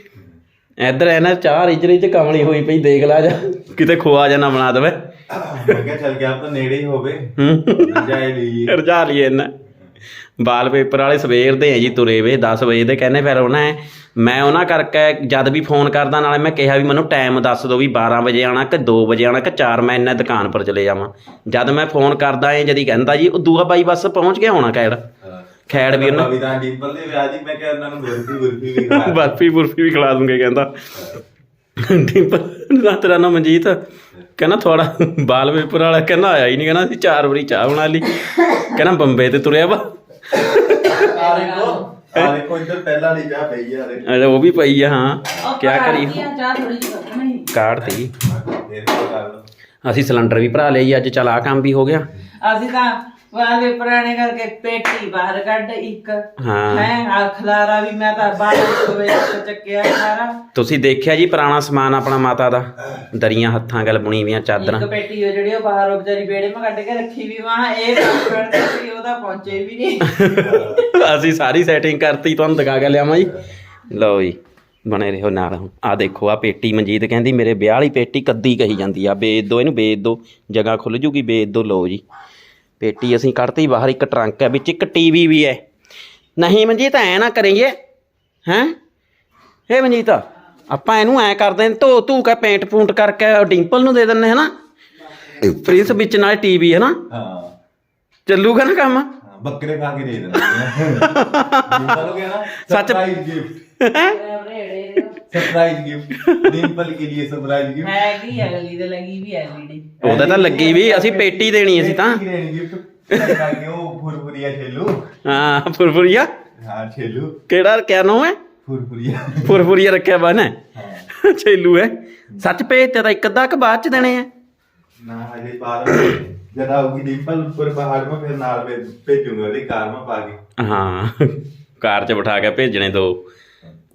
ਇੱਧਰ ਐ ਨਾ ਚਾਹ ਰਿਜ ਰਿਜ ਕਮਲੀ ਹੋਈ ਪਈ ਦੇਖ ਲੈ ਜਾ। ਕਿਤੇ ਖੋਆ ਜਾ ਨਾ ਬਣਾ ਦੇਵੇ। ਮੈਂ ਕਿਹਾ ਚੱਲ ਗਿਆ ਤਾਂ ਨੇੜੇ ਹੀ ਹੋਵੇ। ਹੂੰ। ਜਾਏ ਲਈ। ਰਜਾ ਲਈਏ ਇਹਨਾਂ। ਬਾਲ ਪੇਪਰ ਵਾਲੇ ਸਵੇਰ ਦੇ ਆ ਜੀ ਤੁਰੇ ਵੇ 10 ਵਜੇ ਦੇ ਕਹਿੰਦੇ ਫਿਰ ਉਹਨਾਂ ਨੇ- ਮੈਂ ਉਹਨਾਂ ਕਰਕੇ ਜਦ ਵੀ ਫੋਨ ਕਰਦਾ ਨਾਲੇ ਮੈਂ ਕਿਹਾ ਵੀ ਮੈਨੂੰ ਟਾਈਮ ਦੱਸ ਦਿਓ ਵੀ 12 ਵਜੇ ਆਣਾ ਕਿ 2 ਵਜੇ ਆਣਾ ਕਿ 4 ਮੈਂ ਇੰਨਾ ਦੁਕਾਨ ਪਰ ਚਲੇ ਜਾਵਾਂ। ਜਦ ਮੈਂ ਫੋਨ ਕਰਦਾ ਏ ਜਦੀ ਕਹਿੰਦਾ ਜੀ ਉਹ ਦੂਆ ਬਾਈ ਬਸ ਪਹੁੰਚ ਗਿਆ ਹੋਣਾ ਖੈੜ ਖੈੜ ਵੀ ਉਹਨਾਂ ਵੀ ਤਾਂ ਡਿੰਪਲ ਦੇ ਵਿਆਹ ਦੀ ਮੈਂ ਕਿਹਾ ਉਹਨਾਂ ਨੂੰ ਬਰਫੀ ਬਰਫੀ ਵੀ ਖਵਾ ਬਰਫੀ ਬੁਰਫੀ ਵੀ ਖਿਲਾ ਦੂੰਗੇ ਕਹਿੰਦਾ। ਡਿੰਪਲ ਦਾ ਤੇਰਾ ਨਾਮ ਮਨਜੀਤ। ਕਹਿੰਦਾ ਥੋੜਾ ਬਾਲ ਪੇਪਰ ਵਾਲਾ ਕਹਿੰਦਾ ਆਇਆ ਹੀ ਨਹੀਂ ਕਹਿੰਦਾ ਅਸੀਂ ਚਾਰ ਵਾਰੀ ਚਾਹ ਬਣਾ ਲਈ। ਕਹਿੰਦਾ ਬੰਬੇ ਤੇ ਤੁਰਿਆ ਵਾ। ਆ ਦੇਖੋ। ਆ ਦੇਖੋ ਇੱਧਰ ਪਹਿਲਾਂ ਨਹੀਂ ਚਾਹ ਪਈ ਆ ਦੇਖੋ ਅਰੇ ਉਹ ਵੀ ਪਈ ਆ ਹਾਂ। ਕਿਆ ਕਰੀ ਚਾਹ ਥੋੜੀ ਜਿਹੀ ਕੱਢਣੀ ਕਾੜਤੀ ਫੇਰ ਕੀ ਕਰ ਲਓ ਅਸੀਂ ਸਿਲੰਡਰ ਵੀ ਭਰਾ ਲਈ ਅੱਜ ਚਲ ਆ ਕੰਮ ਵੀ ਹੋ ਗਿਆ। ਅਸੀਂ ਤਾਂ ਵਾਦੇ ਪੁਰਾਣੇ ਕਰਕੇ ਪੇਟੀ ਬਾਹਰ ਕੱਢ ਇੱਕ। ਹਾਂ। ਹੈ ਆ ਖਲਾਰਾ ਵੀ ਮੈਂ ਤਾਂ ਬਾਹਰ ਵਜੇ ਚੱਕਿਆ ਸਾਰਾ। ਤੁਸੀਂ ਦੇਖਿਆ ਜੀ ਪੁਰਾਣਾ ਸਮਾਨ ਆਪਣਾ ਮਾਤਾ ਦਾ? ਦਰੀਆਂ ਹੱਥਾਂ ਗੱਲ ਬੁਣੀ ਵੀਆਂ ਚਾਦਰਾਂ। ਇੱਕ ਪੇਟੀ ਉਹ ਜਿਹੜੀ ਉਹ ਬਾਹਰ ਉਹ ਵਿਚਾਰੀ ਬੇੜੇ ਮੈਂ ਕੱਢ ਕੇ ਰੱਖੀ ਵੀ ਵਾਂ ਇਹ ਕੱਢ ਸੀ ਉਹਦਾ ਪਹੁੰਚੇ ਵੀ ਨਹੀਂ। ਅਸੀਂ ਸਾਰੀ ਸੈਟਿੰਗ ਕਰਤੀ ਤੁਹਾਨੂੰ ਦਿਖਾ ਕੇ ਲਿਆਵਾਂ ਜੀ। ਲਓ ਜੀ ਬਣੇ ਰਹੋ ਨਾਲ ਹੁਣ। ਆ ਦੇਖੋ ਆ ਪੇਟੀ ਮਨਜੀਤ ਕਹਿੰਦੀ ਮੇਰੇ ਵਿਆਹ ਵਾਲੀ ਪੇਟੀ ਕੱਦੀ ਕਹੀ ਜਾਂਦੀ ਆ। ਵੇਚ ਦੋ ਇਹਨੂੰ ਵੇਚ ਦੋ। ਜਗ੍ਹਾ ਖੁੱਲ ਜੂਗੀ ਵੇਚ ਦੋ। ਲਓ ਜੀ। ਪੇਟੀ ਅਸੀਂ ਕੱਢਤੀ ਬਾਹਰ ਇੱਕ ਟਰੰਕ ਹੈ ਵਿੱਚ ਇੱਕ ਟੀਵੀ ਵੀ ਹੈ। ਨਹੀਂ ਮਨਜੀਤ ਐ ਨਾ ਕਰੀਏ ਹੈਂ? ਇਹ ਮਨਜੀਤ ਆਪਾਂ ਇਹਨੂੰ ਐ ਕਰਦੇ ਨੇ ਧੋ ਧੂ ਕੇ ਪੇਂਟ ਪੂੰਟ ਕਰਕੇ ਡਿੰਪਲ ਨੂੰ ਦੇ ਦਿੰਨੇ ਹਨਾ ਪ੍ਰਿੰਸ ਵਿੱਚ ਨਾਲ ਟੀਵੀ ਹੈ ਨਾ। ਹਾਂ। ਚੱਲੂਗਾ ਨਾ ਕੰਮ? ਬੱਕਰੇ ਖਾ ਕੇ ਦੇ ਦਿੰਦੇ ਆ ਨਿੰਪਲ ਹੋ ਗਿਆ ਨਾ? ਸੱਚ- ਸਰਪ੍ਰਾਈਜ਼ ਗਿਫਟ ਸਰਪ੍ਰਾਈਜ਼ ਗਿਫਟ ਨਿੰਪਲ ਕੇ ਲਈ ਸਰਪ੍ਰਾਈਜ਼ ਗਿਫਟ ਹੈਗੀ ਆ ਅਗਲੀ ਤੇ ਲੱਗੀ ਵੀ ਐਲਈਡੀ ਉਹਦਾ ਤਾਂ ਲੱਗੀ ਵੀ ਅਸੀਂ ਪੇਟੀ ਦੇਣੀ ਅਸੀਂ ਤਾਂ। ਗਿਫਟ ਕਰਕੇ ਉਹ ਫੁਰਫੁਰੀਆ ਛੇਲੂ। ਹਾਂ ਫੁਰਫੁਰੀਆ? ਹਾਂ ਛੇਲੂ। ਕਿਹੜਾ ਕਿਆ ਨਾਮ ਹੈ? ਫੁਰਫੁਰੀਆ। ਫੁਰਫੁਰੀਆ ਰੱਖਿਆ ਬਨ ਹੈ। ਛੇਲੂ ਹੈ। ਸੱਚ ਭੇਜਤੇ ਤਾਂ ਇੱਕ ਅੱਧਾ ਬਾਅਦ ਚ ਦੇਣੇ ਆ। जब आओगी डिम्पल ऊपर पहाड़ में फिर नाल में भेजूंगा ਉਹਦੀ ਕਾਰ में ਪਾ ਕੇ ਹਾਂ ਕਾਰ 'ਚ ਬਿਠਾ ਕੇ ਭੇਜਣੇ ਦੋ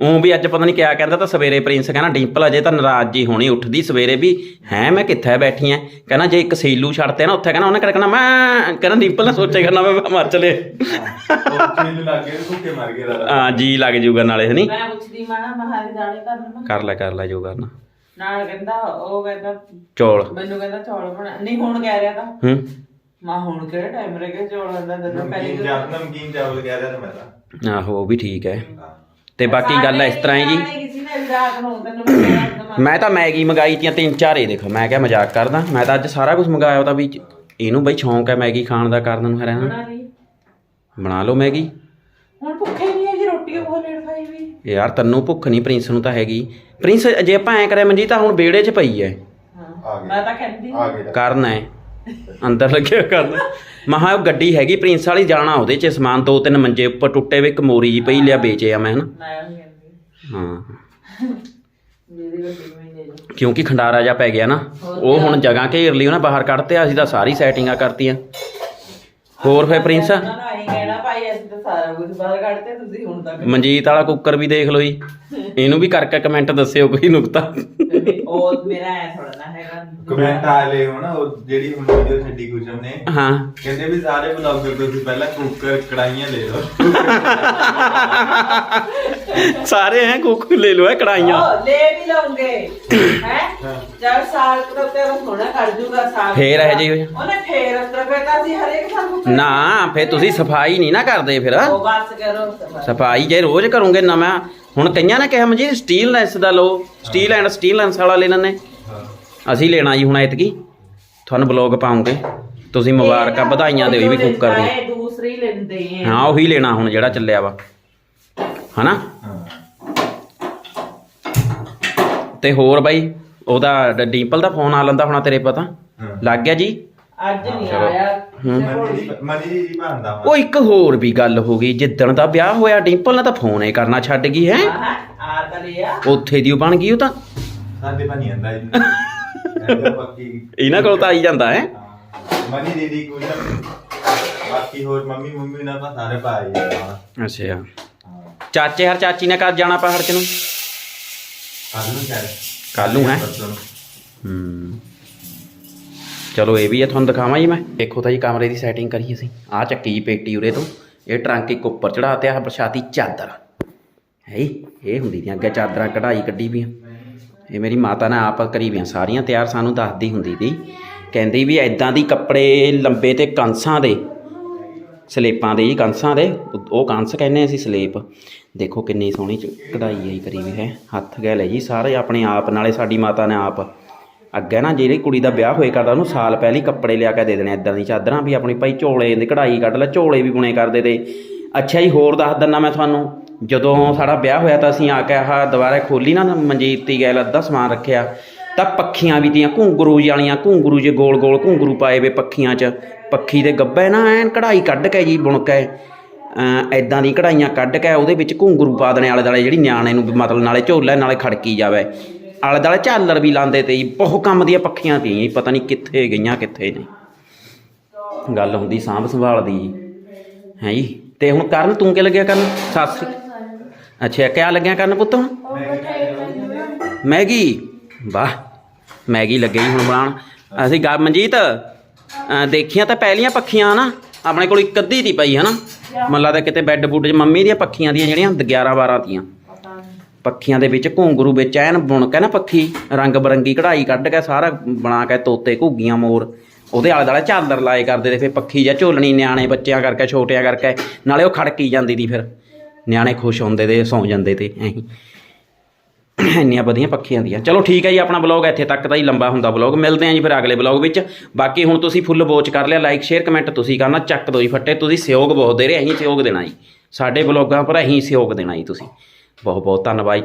ਉਹ ਵੀ ਅੱਜ ਪਤਾ ਨਹੀਂ ਕਿਆ ਕਹਿੰਦਾ ਤਾਂ ਸਵੇਰੇ ਪ੍ਰਿੰਸ ਕਹਿੰਦਾ ਡਿੰਪਲ ਅਜੇ ਤਾਂ ਨਾਰਾਜ਼ ਜੀ ਹੋਣੀ ਉੱਠਦੀ ਸਵੇਰੇ ਵੀ ਹੈ ਮੈਂ ਕਿੱਥੇ ਬੈਠੀ ਐ ਕਹਿੰਦਾ ਜੇ ਇੱਕ ਸੇਲੂ ਛੱਡਤੇ ਨਾ ਉੱਥੇ ਕਹਿੰਦਾ ਉਹਨੇ ਕਹਿੰਦਾ ਮੈਂ ਕਹਿੰਦਾ ਡਿੰਪਲ ਨਾ ਸੋਚੇ ਕਰਨਾ ਮੈਂ ਮਰ ਚਲੇ ਉਹ ਠੇਲੂ ਲੱਗ ਗਏ ਭੁੱਖੇ ਮਰ ਗਏ ਰਾਤ ਹਾਂ ਜੀ ਲੱਗ ਜੂਗਾ ਨਾਲੇ ਹਨੀ ਮੈਂ ਪੁੱਛਦੀ ਮਾਂ ਮਹਾਰੀ ਦਾਣੇ ਕਰਨਾ ਕਰ ਲੈ ਕਰ ਲੈ ਜੋ ਕਰਨਾ ਨਾਲ ਕਹਿੰਦਾ ਉਹ ਕਹਿੰਦਾ ਚੌਲ। ਮੈਨੂੰ ਕਹਿੰਦਾ ਚੌਲ ਬਣਾ ਨਹੀਂ ਹੁਣ ਕਹਿ ਰਿਹਾ ਤਾਂ। ਹੂੰ। ਮਾਂ ਹੁਣ ਕਿਹੜਾ ਟਾਈਮ ਰਹਿ ਗਿਆ ਚੌਲ ਦਾ ਤੈਨੂੰ ਪਹਿਲੇ ਨਮਕੀਨ ਚਾਵਲ ਨਮਕੀਨ ਚਾਵਲ ਕਹਿ ਰਿਹਾ ਤਾਂ ਮੈਂ ਤਾਂ। ਆਹੋ ਉਹ ਵੀ ਠੀਕ ਹੈ। ਤੇ ਬਾਕੀ ਗੱਲ ਇਸ ਤਰ੍ਹਾਂ ਹੈ ਜੀ। ਕਿਸੇ ਨੇ ਵੀ ਰਾਤ ਨੂੰ ਤੈਨੂੰ ਮੈਂ ਮੈਂ ਤਾਂ ਮੈਗੀ ਮੰਗਾਈ ਤੀਆਂ ਤਿੰਨ ਚਾਰ ਹੀ ਦੇਖੋ ਮੈਂ ਕਿਹਾ ਮਜ਼ਾਕ ਕਰਦਾ। ਮੈਂ ਤਾਂ ਅੱਜ ਸਾਰਾ ਕੁਝ ਮੰਗਾਇਆ ਉਹਦਾ ਵੀ ਇਹਨੂੰ ਬਈ ਸ਼ੌਂਕ ਹੈ ਮੈਗੀ ਖਾਣ ਦਾ ਕਰਨ ਨੂੰ ਹਰਿਆਣਾ ਬਣਾ ਲਈ। ਬਣਾ ਲਓ ਮੈਗੀ ਹੁਣ ਭੁੱਖੇ ਨਹੀਂ ਹੈਗੀ ਰੋਟੀ ਉਹ ਬਹੁਤ ਲੇਟ ਖਾਈ ਵੀ ਯਾਰ ਤੈਨੂੰ ਭੁੱਖ ਨਹੀਂ ਪ੍ਰਿੰਸ ਨੂੰ ਤਾਂ ਹੈਗੀ। ਪ੍ਰਿੰਸ ਜੇ ਆਪਾਂ ਐ ਕਰਿਆ ਮਨਜੀਤ ਤਾਂ ਹੁਣ ਵਿਹੜੇ 'ਚ ਪਈ ਐ। ਹਾਂ ਮੈਂ ਤਾਂ ਕਹਿੰਦੀ ਆ ਗਏ ਕਰਨ ਐ। ਅੰਦਰ ਲੱਗਿਆ ਕਰਨ। ਮਹਾ ਉਹ ਗੱਡੀ ਹੈਗੀ ਪ੍ਰਿੰਸ ਵਾਲੀ ਜਾਣਾ ਉਹਦੇ 'ਚ ਸਮਾਨ ਦੋ ਤਿੰਨ ਮੰਜੇ ਉੱਪਰ ਟੁੱਟੇ ਵੇ ਇੱਕ ਮੋਰੀ ਜੀ ਪਈ ਲਿਆ ਵੇਚੇ ਆ ਮੈਂ ਹਨਾ। ਮੈਂ ਨਹੀਂ ਕਹਿੰਦੀ ਹਾਂ। ਕਿਉਂਕਿ ਖੰਡਾਰਾ ਜਾ ਪੈ ਗਿਆ ਨਾ ਉਹ ਹੁਣ ਜਗ੍ਹਾ ਘੇਰ ਲਈ ਉਹਨੇ ਬਾਹਰ ਕੱਢਤੇ ਅਸੀਂ ਤਾਂ ਸਾਰੀ ਸੈਟਿੰਗਾਂ ਕਰਤੀਆਂ। ਹੋਰ ਫੇ ਪ੍ਰਿੰਸ? ਉਹਨਾਂ ਨੂੰ ਕਹਿਣਾ ਭਾਈ ਅਸੀਂ ਤਾਂ ਸਾਰਾ ਕੁਝ ਬਾਹਰ ਕੱਢਤੇ ਤੁਸੀਂ ਹੁਣ ਤੱਕ ਮਨਜੀਤ ਵਾਲਾ ਕੁੱਕਰ ਵੀ ਦੇਖ ਲਓ ਜੀ। ਇਹਨੂੰ ਵੀ ਕਰਕੇ ਕਮੈਂਟ ਦੱਸਿਓ ਕੋਈ ਨੁਕਤਾ। ਉਹ ਮੇਰਾ ਐ ਥੋੜਾ ਨਾ ਹੈਗਾ। ਕਮੈਂਟ ਆ ਲਏ ਹੋ ਨਾ ਉਹ ਜਿਹੜੀ ਹੁਣ ਵੀਡੀਓ ਛੱਡੀ ਕੁਸ਼ਮ ਨੇ ਹਾਂ। ਕਹਿੰਦੇ ਵੀ ਸਾਰੇ ਬਲੌਗਰ ਤੁਸੀਂ ਪਹਿਲਾਂ ਕੁੱਕਰ ਕੜਾਈਆਂ ਲੈ ਲਓ। ਸਾਰੇ ਹੈ ਕੁੱਕ ਲੈ ਲਓ ਇਹ ਕੜਾਈਆਂ ਉਹ ਲੈ ਵੀ ਲਉਂਗੇ ਹੈ? ਜਦ ਸਾਲ ਤੋਂ ਤੇ ਉਹ ਥੋੜਾ ਕਰ ਜੂਗਾ ਸਾਲ ਫੇਰ ਇਹੋ ਜਿਹੀ ਹੋ ਜਾ- ਉਹਨੇ ਫੇਰ ਅੰਦਰ ਬੈਠਾ ਸੀ ਹਰੇਕ ਸਾਲ ਨੂੰ ਨਾ ਫੇ ਤੁਸੀਂ ਸਫ਼ਾਈ ਨਹੀਂ ਨਾ ਕਰਦੇ ਫਿਰ। ਉਹ ਬਸ ਕਰੋ ਸਫ਼ਾਈ। ਸਫ਼ਾਈ ਜੇ ਰੋਜ਼ ਕਰੋਗੇ ਨਵਾਂ ਹੁਣ ਕਈਆਂ ਨੇ ਕਿਹਾ ਮਜੀ ਸਟੀਲ ਲੈਂਸ ਦਾ ਲਓ। ਸਟੀਲ ਐਂਡ ਸਟੀਲ ਲੈਂਸ ਵਾਲਾ ਲੈ ਲੈਣੇ ਅਸੀਂ ਲੈਣਾ ਜੀ ਹੁਣ ਐਤਕੀ। ਤੁਹਾਨੂੰ ਬਲੌਗ ਪਾਉਂਗੇ। ਤੁਸੀਂ ਮੁਬਾਰਕਾਂ ਨਾ ਵਧਾਈਆਂ ਦਿਓ ਜੀ ਵੀ ਕੁੱਕਰ ਦੀ ਹੈ, ਦੂਸਰੀ ਲੈਂਦੇ ਹੈ ਹਾਂ ਉਹੀ ਲੈਣਾ ਹੁਣ ਜਿਹੜਾ ਚੱਲਿਆ ਵਾ। ਹਨਾ? ਤੇ ਹੋਰ ਬਾਈ ਉਹਦਾ ਡ- ਡੀਪਲ ਦਾ ਫੋਨ ਆ ਲੰਦਾ ਹੋਣਾ ਤੇਰੇ ਪਤਾ। ਲੱਗ ਗਿਆ ਜੀ? ਅੱਜ ਨਹੀਂ ਚਲੋ। ਆਇਆ। ਹੂੰ। ਮਨੀ ਦੀ ਮਨੀ ਦੀ ਭਾਂਦਾ ਉਹ ਇੱਕ ਹੋਰ ਵੀ ਗੱਲ ਹੋ ਗਈ। ਜਿੱਦਣ ਦਾ ਵਿਆਹ ਹੋਇਆ ਡਿੰਪਲ ਨੇ ਤਾਂ ਫੋਨ ਹੀ ਕਰਨਾ ਛੱਡ ਗਈ ਹੈ? ਆਹ ਆ ਤਾਂ ਲਿਆ ਉੱਥੇ ਦੀ ਉਹ ਬਣ ਗਈ ਉਹ ਤਾਂ। ਸਾਡੇ ਬਣੀ ਜਾਂਦਾ ਇਹ ਪੱਕੀ ਇਹਨਾਂ ਕੋਲ ਤਾਂ ਆਈ ਜਾਂਦਾ ਹੈ? ਹਾਂ। ਮਨੀ ਦੀਦੀ ਕੁਸ਼ਮ ਬਾਕੀ ਹੋਰ ਮੰਮੀ ਮੰਮੀ ਨਾਲ ਤਾਂ ਸਾਰੇ ਭਾਈ ਹਾਂ ਅੱਛਾ। ਹਾਂ। ਚਾਚੇ ਹਰ ਚਾਚੀ ਨੇ ਕਦ ਜਾਣਾ ਪਹਾੜ ਚ ਨੂੰ? ਕੱਲ ਨੂੰ ਸ਼ਾਇਦ। ਕੱਲ੍ਹ ਨੂੰ ਹੈ? ਪਰਸੋਂ ਨੂੰ। ਹੂੰ। ਚਲੋ ਇਹ ਵੀ ਹੈ ਤੁਹਾਨੂੰ ਦਿਖਾਵਾਂ ਜੀ ਮੈਂ। ਦੇਖੋ ਤਾਂ ਜੀ ਕਮਰੇ ਦੀ ਸੈਟਿੰਗ ਕਰੀ ਅਸੀਂ। ਆ ਚੱਕੀ ਜੀ ਪੇਟੀ ਉਰੇ ਤੋਂ। ਇਹ ਟਰੰਕ ਇੱਕ ਉੱਪਰ ਚੜਾ ਤੇ ਆਹ ਬਰਸਾਤੀ ਚਾਦਰ। ਹੈ ਜੀ, ਇਹ ਹੁੰਦੀ ਦੀਆਂ ਅੱਗੇ ਚਾਦਰਾਂ ਕਢਾਈ ਕੱਢੀ ਵੀ ਇਹ ਮੇਰੀ ਮਾਤਾ ਨੇ ਆਪ ਕਰੀ ਵੀਆਂ ਸਾਰੀਆਂ ਤਿਆਰ ਸਾਨੂੰ ਦੱਸਦੀ ਹੁੰਦੀ ਸੀ। ਕਹਿੰਦੀ ਵੀ ਐਦਾਂ ਦੀ ਕੱਪੜੇ ਲੰਬੇ ਤੇ ਕੰਸਾਂ ਦੇ ਸਲੇਪਾਂ ਦੇ ਜੀ ਕੰਸਾਂ ਦੇ। ਉਹ- ਕੰਸ ਕਹਿੰਦੇ ਅਸੀਂ ਸਲੇਪ। ਦੇਖੋ ਕਿੰਨੀ ਸੋਹਣੀ ਚ- ਕਢਾਈ ਆਈ ਕਰੀ ਵੀ ਹੈ। ਹੱਥ ਗਏ ਲੈ ਜੀ ਸਾਰੇ ਆਪਣੇ ਆਪ ਨਾਲੇ ਸਾਡੀ ਮਾਤਾ ਨੇ ਆਪ ਅੱਗੇ ਨਾ ਜਿਹੜੀ ਕੁੜੀ ਦਾ ਵਿਆਹ ਹੋਏ ਕਰਦਾ, ਉਹਨੂੰ ਸਾਲ ਪਹਿਲੀ ਕੱਪੜੇ ਲਿਆ ਕੇ ਦੇ ਦੇਣੇ ਇਦਾਂ ਦੀ ਚਾਦਰਾਂ ਵੀ, ਆਪਣੀ ਭਾਈ ਝੋਲੇ ਦੀ ਕਢਾਈ ਕੱਢ ਲੈ, ਝੋਲੇ ਵੀ ਬੁਣੇ ਕਰਦੇ ਤੇ। ਅੱਛਾ ਜੀ, ਹੋਰ ਦੱਸ ਦਿੰਦਾ ਮੈਂ ਤੁਹਾਨੂੰ, ਜਦੋਂ ਸਾਡਾ ਵਿਆਹ ਹੋਇਆ ਤਾਂ ਅਸੀਂ ਆ ਕੇ ਆਹ ਦੁਬਾਰਾ ਖੋਲੀ ਨਾ ਮਨਜੀਤ ਤੀ ਗੈਲ ਅੱਧਾ ਸਮਾਨ ਰੱਖਿਆ, ਤਾਂ ਪੱਖੀਆਂ ਵੀ ਤੀਆਂ, ਘੁੰਗਰੂ ਜਿਹੀ ਵਾਲੀਆਂ, ਘੁੰਗਰੂ ਜੇ ਗੋਲ ਗੋਲ ਘੁੰਗਰੂ ਪਾਏ ਵੇ ਪੱਖੀਆਂ 'ਚ। ਪੱਖੀ ਦੇ ਗੱਬੇ ਨਾ, ਐਨ ਕਢਾਈ ਕੱਢ ਕੇ ਜੀ ਬੁਣ ਕੇ ਐਦਾਂ ਦੀ ਕਢਾਈਆਂ ਕੱਢ ਕੇ ਉਹਦੇ ਵਿੱਚ ਘੁੰਗਰੂ ਪਾ ਦੇਣੇ ਵਾਲੇ ਦਾਲੇ ਜਿਹੜੀ ਨਿਆਣੇ ਨੂੰ ਮਤਲਬ ਨਾਲੇ ਝੋਲਾ ਨਾਲੇ ਖੜਕੀ ਜਾਵੇ। ਆਲੇ ਦਾਲੇ ਝਾਲਰ ਵੀ ਲਾਉਂਦੇ ਤੇ ਜੀ, ਬਹੁਤ ਕੰਮ ਦੀਆਂ ਪੱਖੀਆਂ ਤੀਆਂ ਜੀ, ਪਤਾ ਨਹੀਂ ਕਿੱਥੇ ਗਈਆਂ, ਕਿੱਥੇ ਨਹੀਂ। ਗੱਲ ਹੁੰਦੀ ਸਾਂਭ ਸੰਭਾਲ ਦੀ ਜੀ। ਹੈ ਜੀ? ਤੇ ਹੁਣ ਕਰਨ, ਤੂੰ ਕੀ ਲੱਗਿਆ ਕਰਨ? ਸੱਸ ਅੱਛਾ, ਕਿਆ ਲੱਗਿਆ ਕਰਨ ਪੁੱਤ ਹੁਣ? ਮੈਗੀ। ਵਾਹ, ਮੈਗੀ ਲੱਗੇ ਜੀ ਹੁਣ ਬਣਾਉਣ। ਅਸੀਂ ਗਾ, ਮਨਜੀਤ ਦੇਖੀਆਂ ਤਾਂ ਪਹਿਲੀਆਂ ਪੱਖੀਆਂ ਨਾ, ਆਪਣੇ ਕੋਲ ਇੱਕ ਅੱਧੀ ਦੀ ਪਈ ਹੈ ਨਾ। ਮੰਨ ਲੱਗਦਾ ਕਿਤੇ ਬੈੱਡ ਬੁੱਡ 'ਚ ਮੰਮੀ ਦੀਆਂ ਪੱਖੀਆਂ ਦੀਆਂ ਜਿਹੜੀਆਂ 11 12 ਦੀਆਂ ਪੱਖੀਆਂ ਦੇ ਵਿੱਚ ਘੁੰਗਰੂ ਵਿੱਚ ਐਨ ਬੁਣ ਕੇ ਨਾ ਪੱਖੀ, ਰੰਗ ਬਰੰਗੀ ਕਢਾਈ ਕੱਢ ਕੇ ਸਾਰਾ ਬਣਾ ਕੇ ਤੋਤੇ ਘੁੱਗੀਆਂ ਮੋਰ, ਉਹਦੇ ਆਲੇ ਦੁਆਲੇ ਝਾਲਰ ਲਾਏ ਕਰਦੇ ਤੇ ਫਿਰ ਪੱਖੀ ਜਾਂ ਝੋਲਣੀ ਨਿਆਣੇ ਬੱਚਿਆਂ ਕਰਕੇ, ਛੋਟਿਆਂ ਕਰਕੇ, ਨਾਲੇ ਉਹ ਖੜਕੀ ਜਾਂਦੀ ਦੀ ਫਿਰ। ਨਿਆਣੇ ਖੁਸ਼ ਹੁੰਦੇ ਤੇ ਸੌਂ ਜਾਂਦੇ ਤੇ ਐਂ ਇੰਨੀਆਂ ਵਧੀਆ ਪੱਖੀਆਂ ਦੀਆਂ। ਚਲੋ ਠੀਕ ਹੈ ਜੀ, ਆਪਣਾ ਬਲੌਗ ਇੱਥੇ ਤੱਕ ਦਾ ਹੀ ਲੰਬਾ ਹੁੰਦਾ ਬਲੌਗ ਮਿਲਦੇ ਹਾਂ ਜੀ ਫਿਰ ਅਗਲੇ ਬਲੌਗ ਵਿੱਚ। ਬਾਕੀ ਹੁਣ ਤੁਸੀਂ ਫੁੱਲ ਵੋਚ ਕਰ ਲਿਆ ਲਾਈਕ ਸ਼ੇਅਰ ਕਮੈਂਟ ਤੁਸੀਂ ਕਰਨਾ, ਚੱਕ ਦੋ ਜੀ ਫੱਟੇ। ਤੁਸੀਂ ਸਹਿਯੋਗ ਬਹੁਤ ਦੇ ਰਹੇ, ਅਸੀਂ ਸਹਿਯੋਗ ਦੇਣਾ ਜੀ। ਸਾਡੇ ਬਲੌਗਾਂ ਪਰ ਅਸੀਂ ਸਹਿਯੋਗ ਦੇਣਾ ਜੀ ਤੁਸੀਂ। ਬਹੁਤ ਬਹੁਤ ਧੰਨਵਾਦ।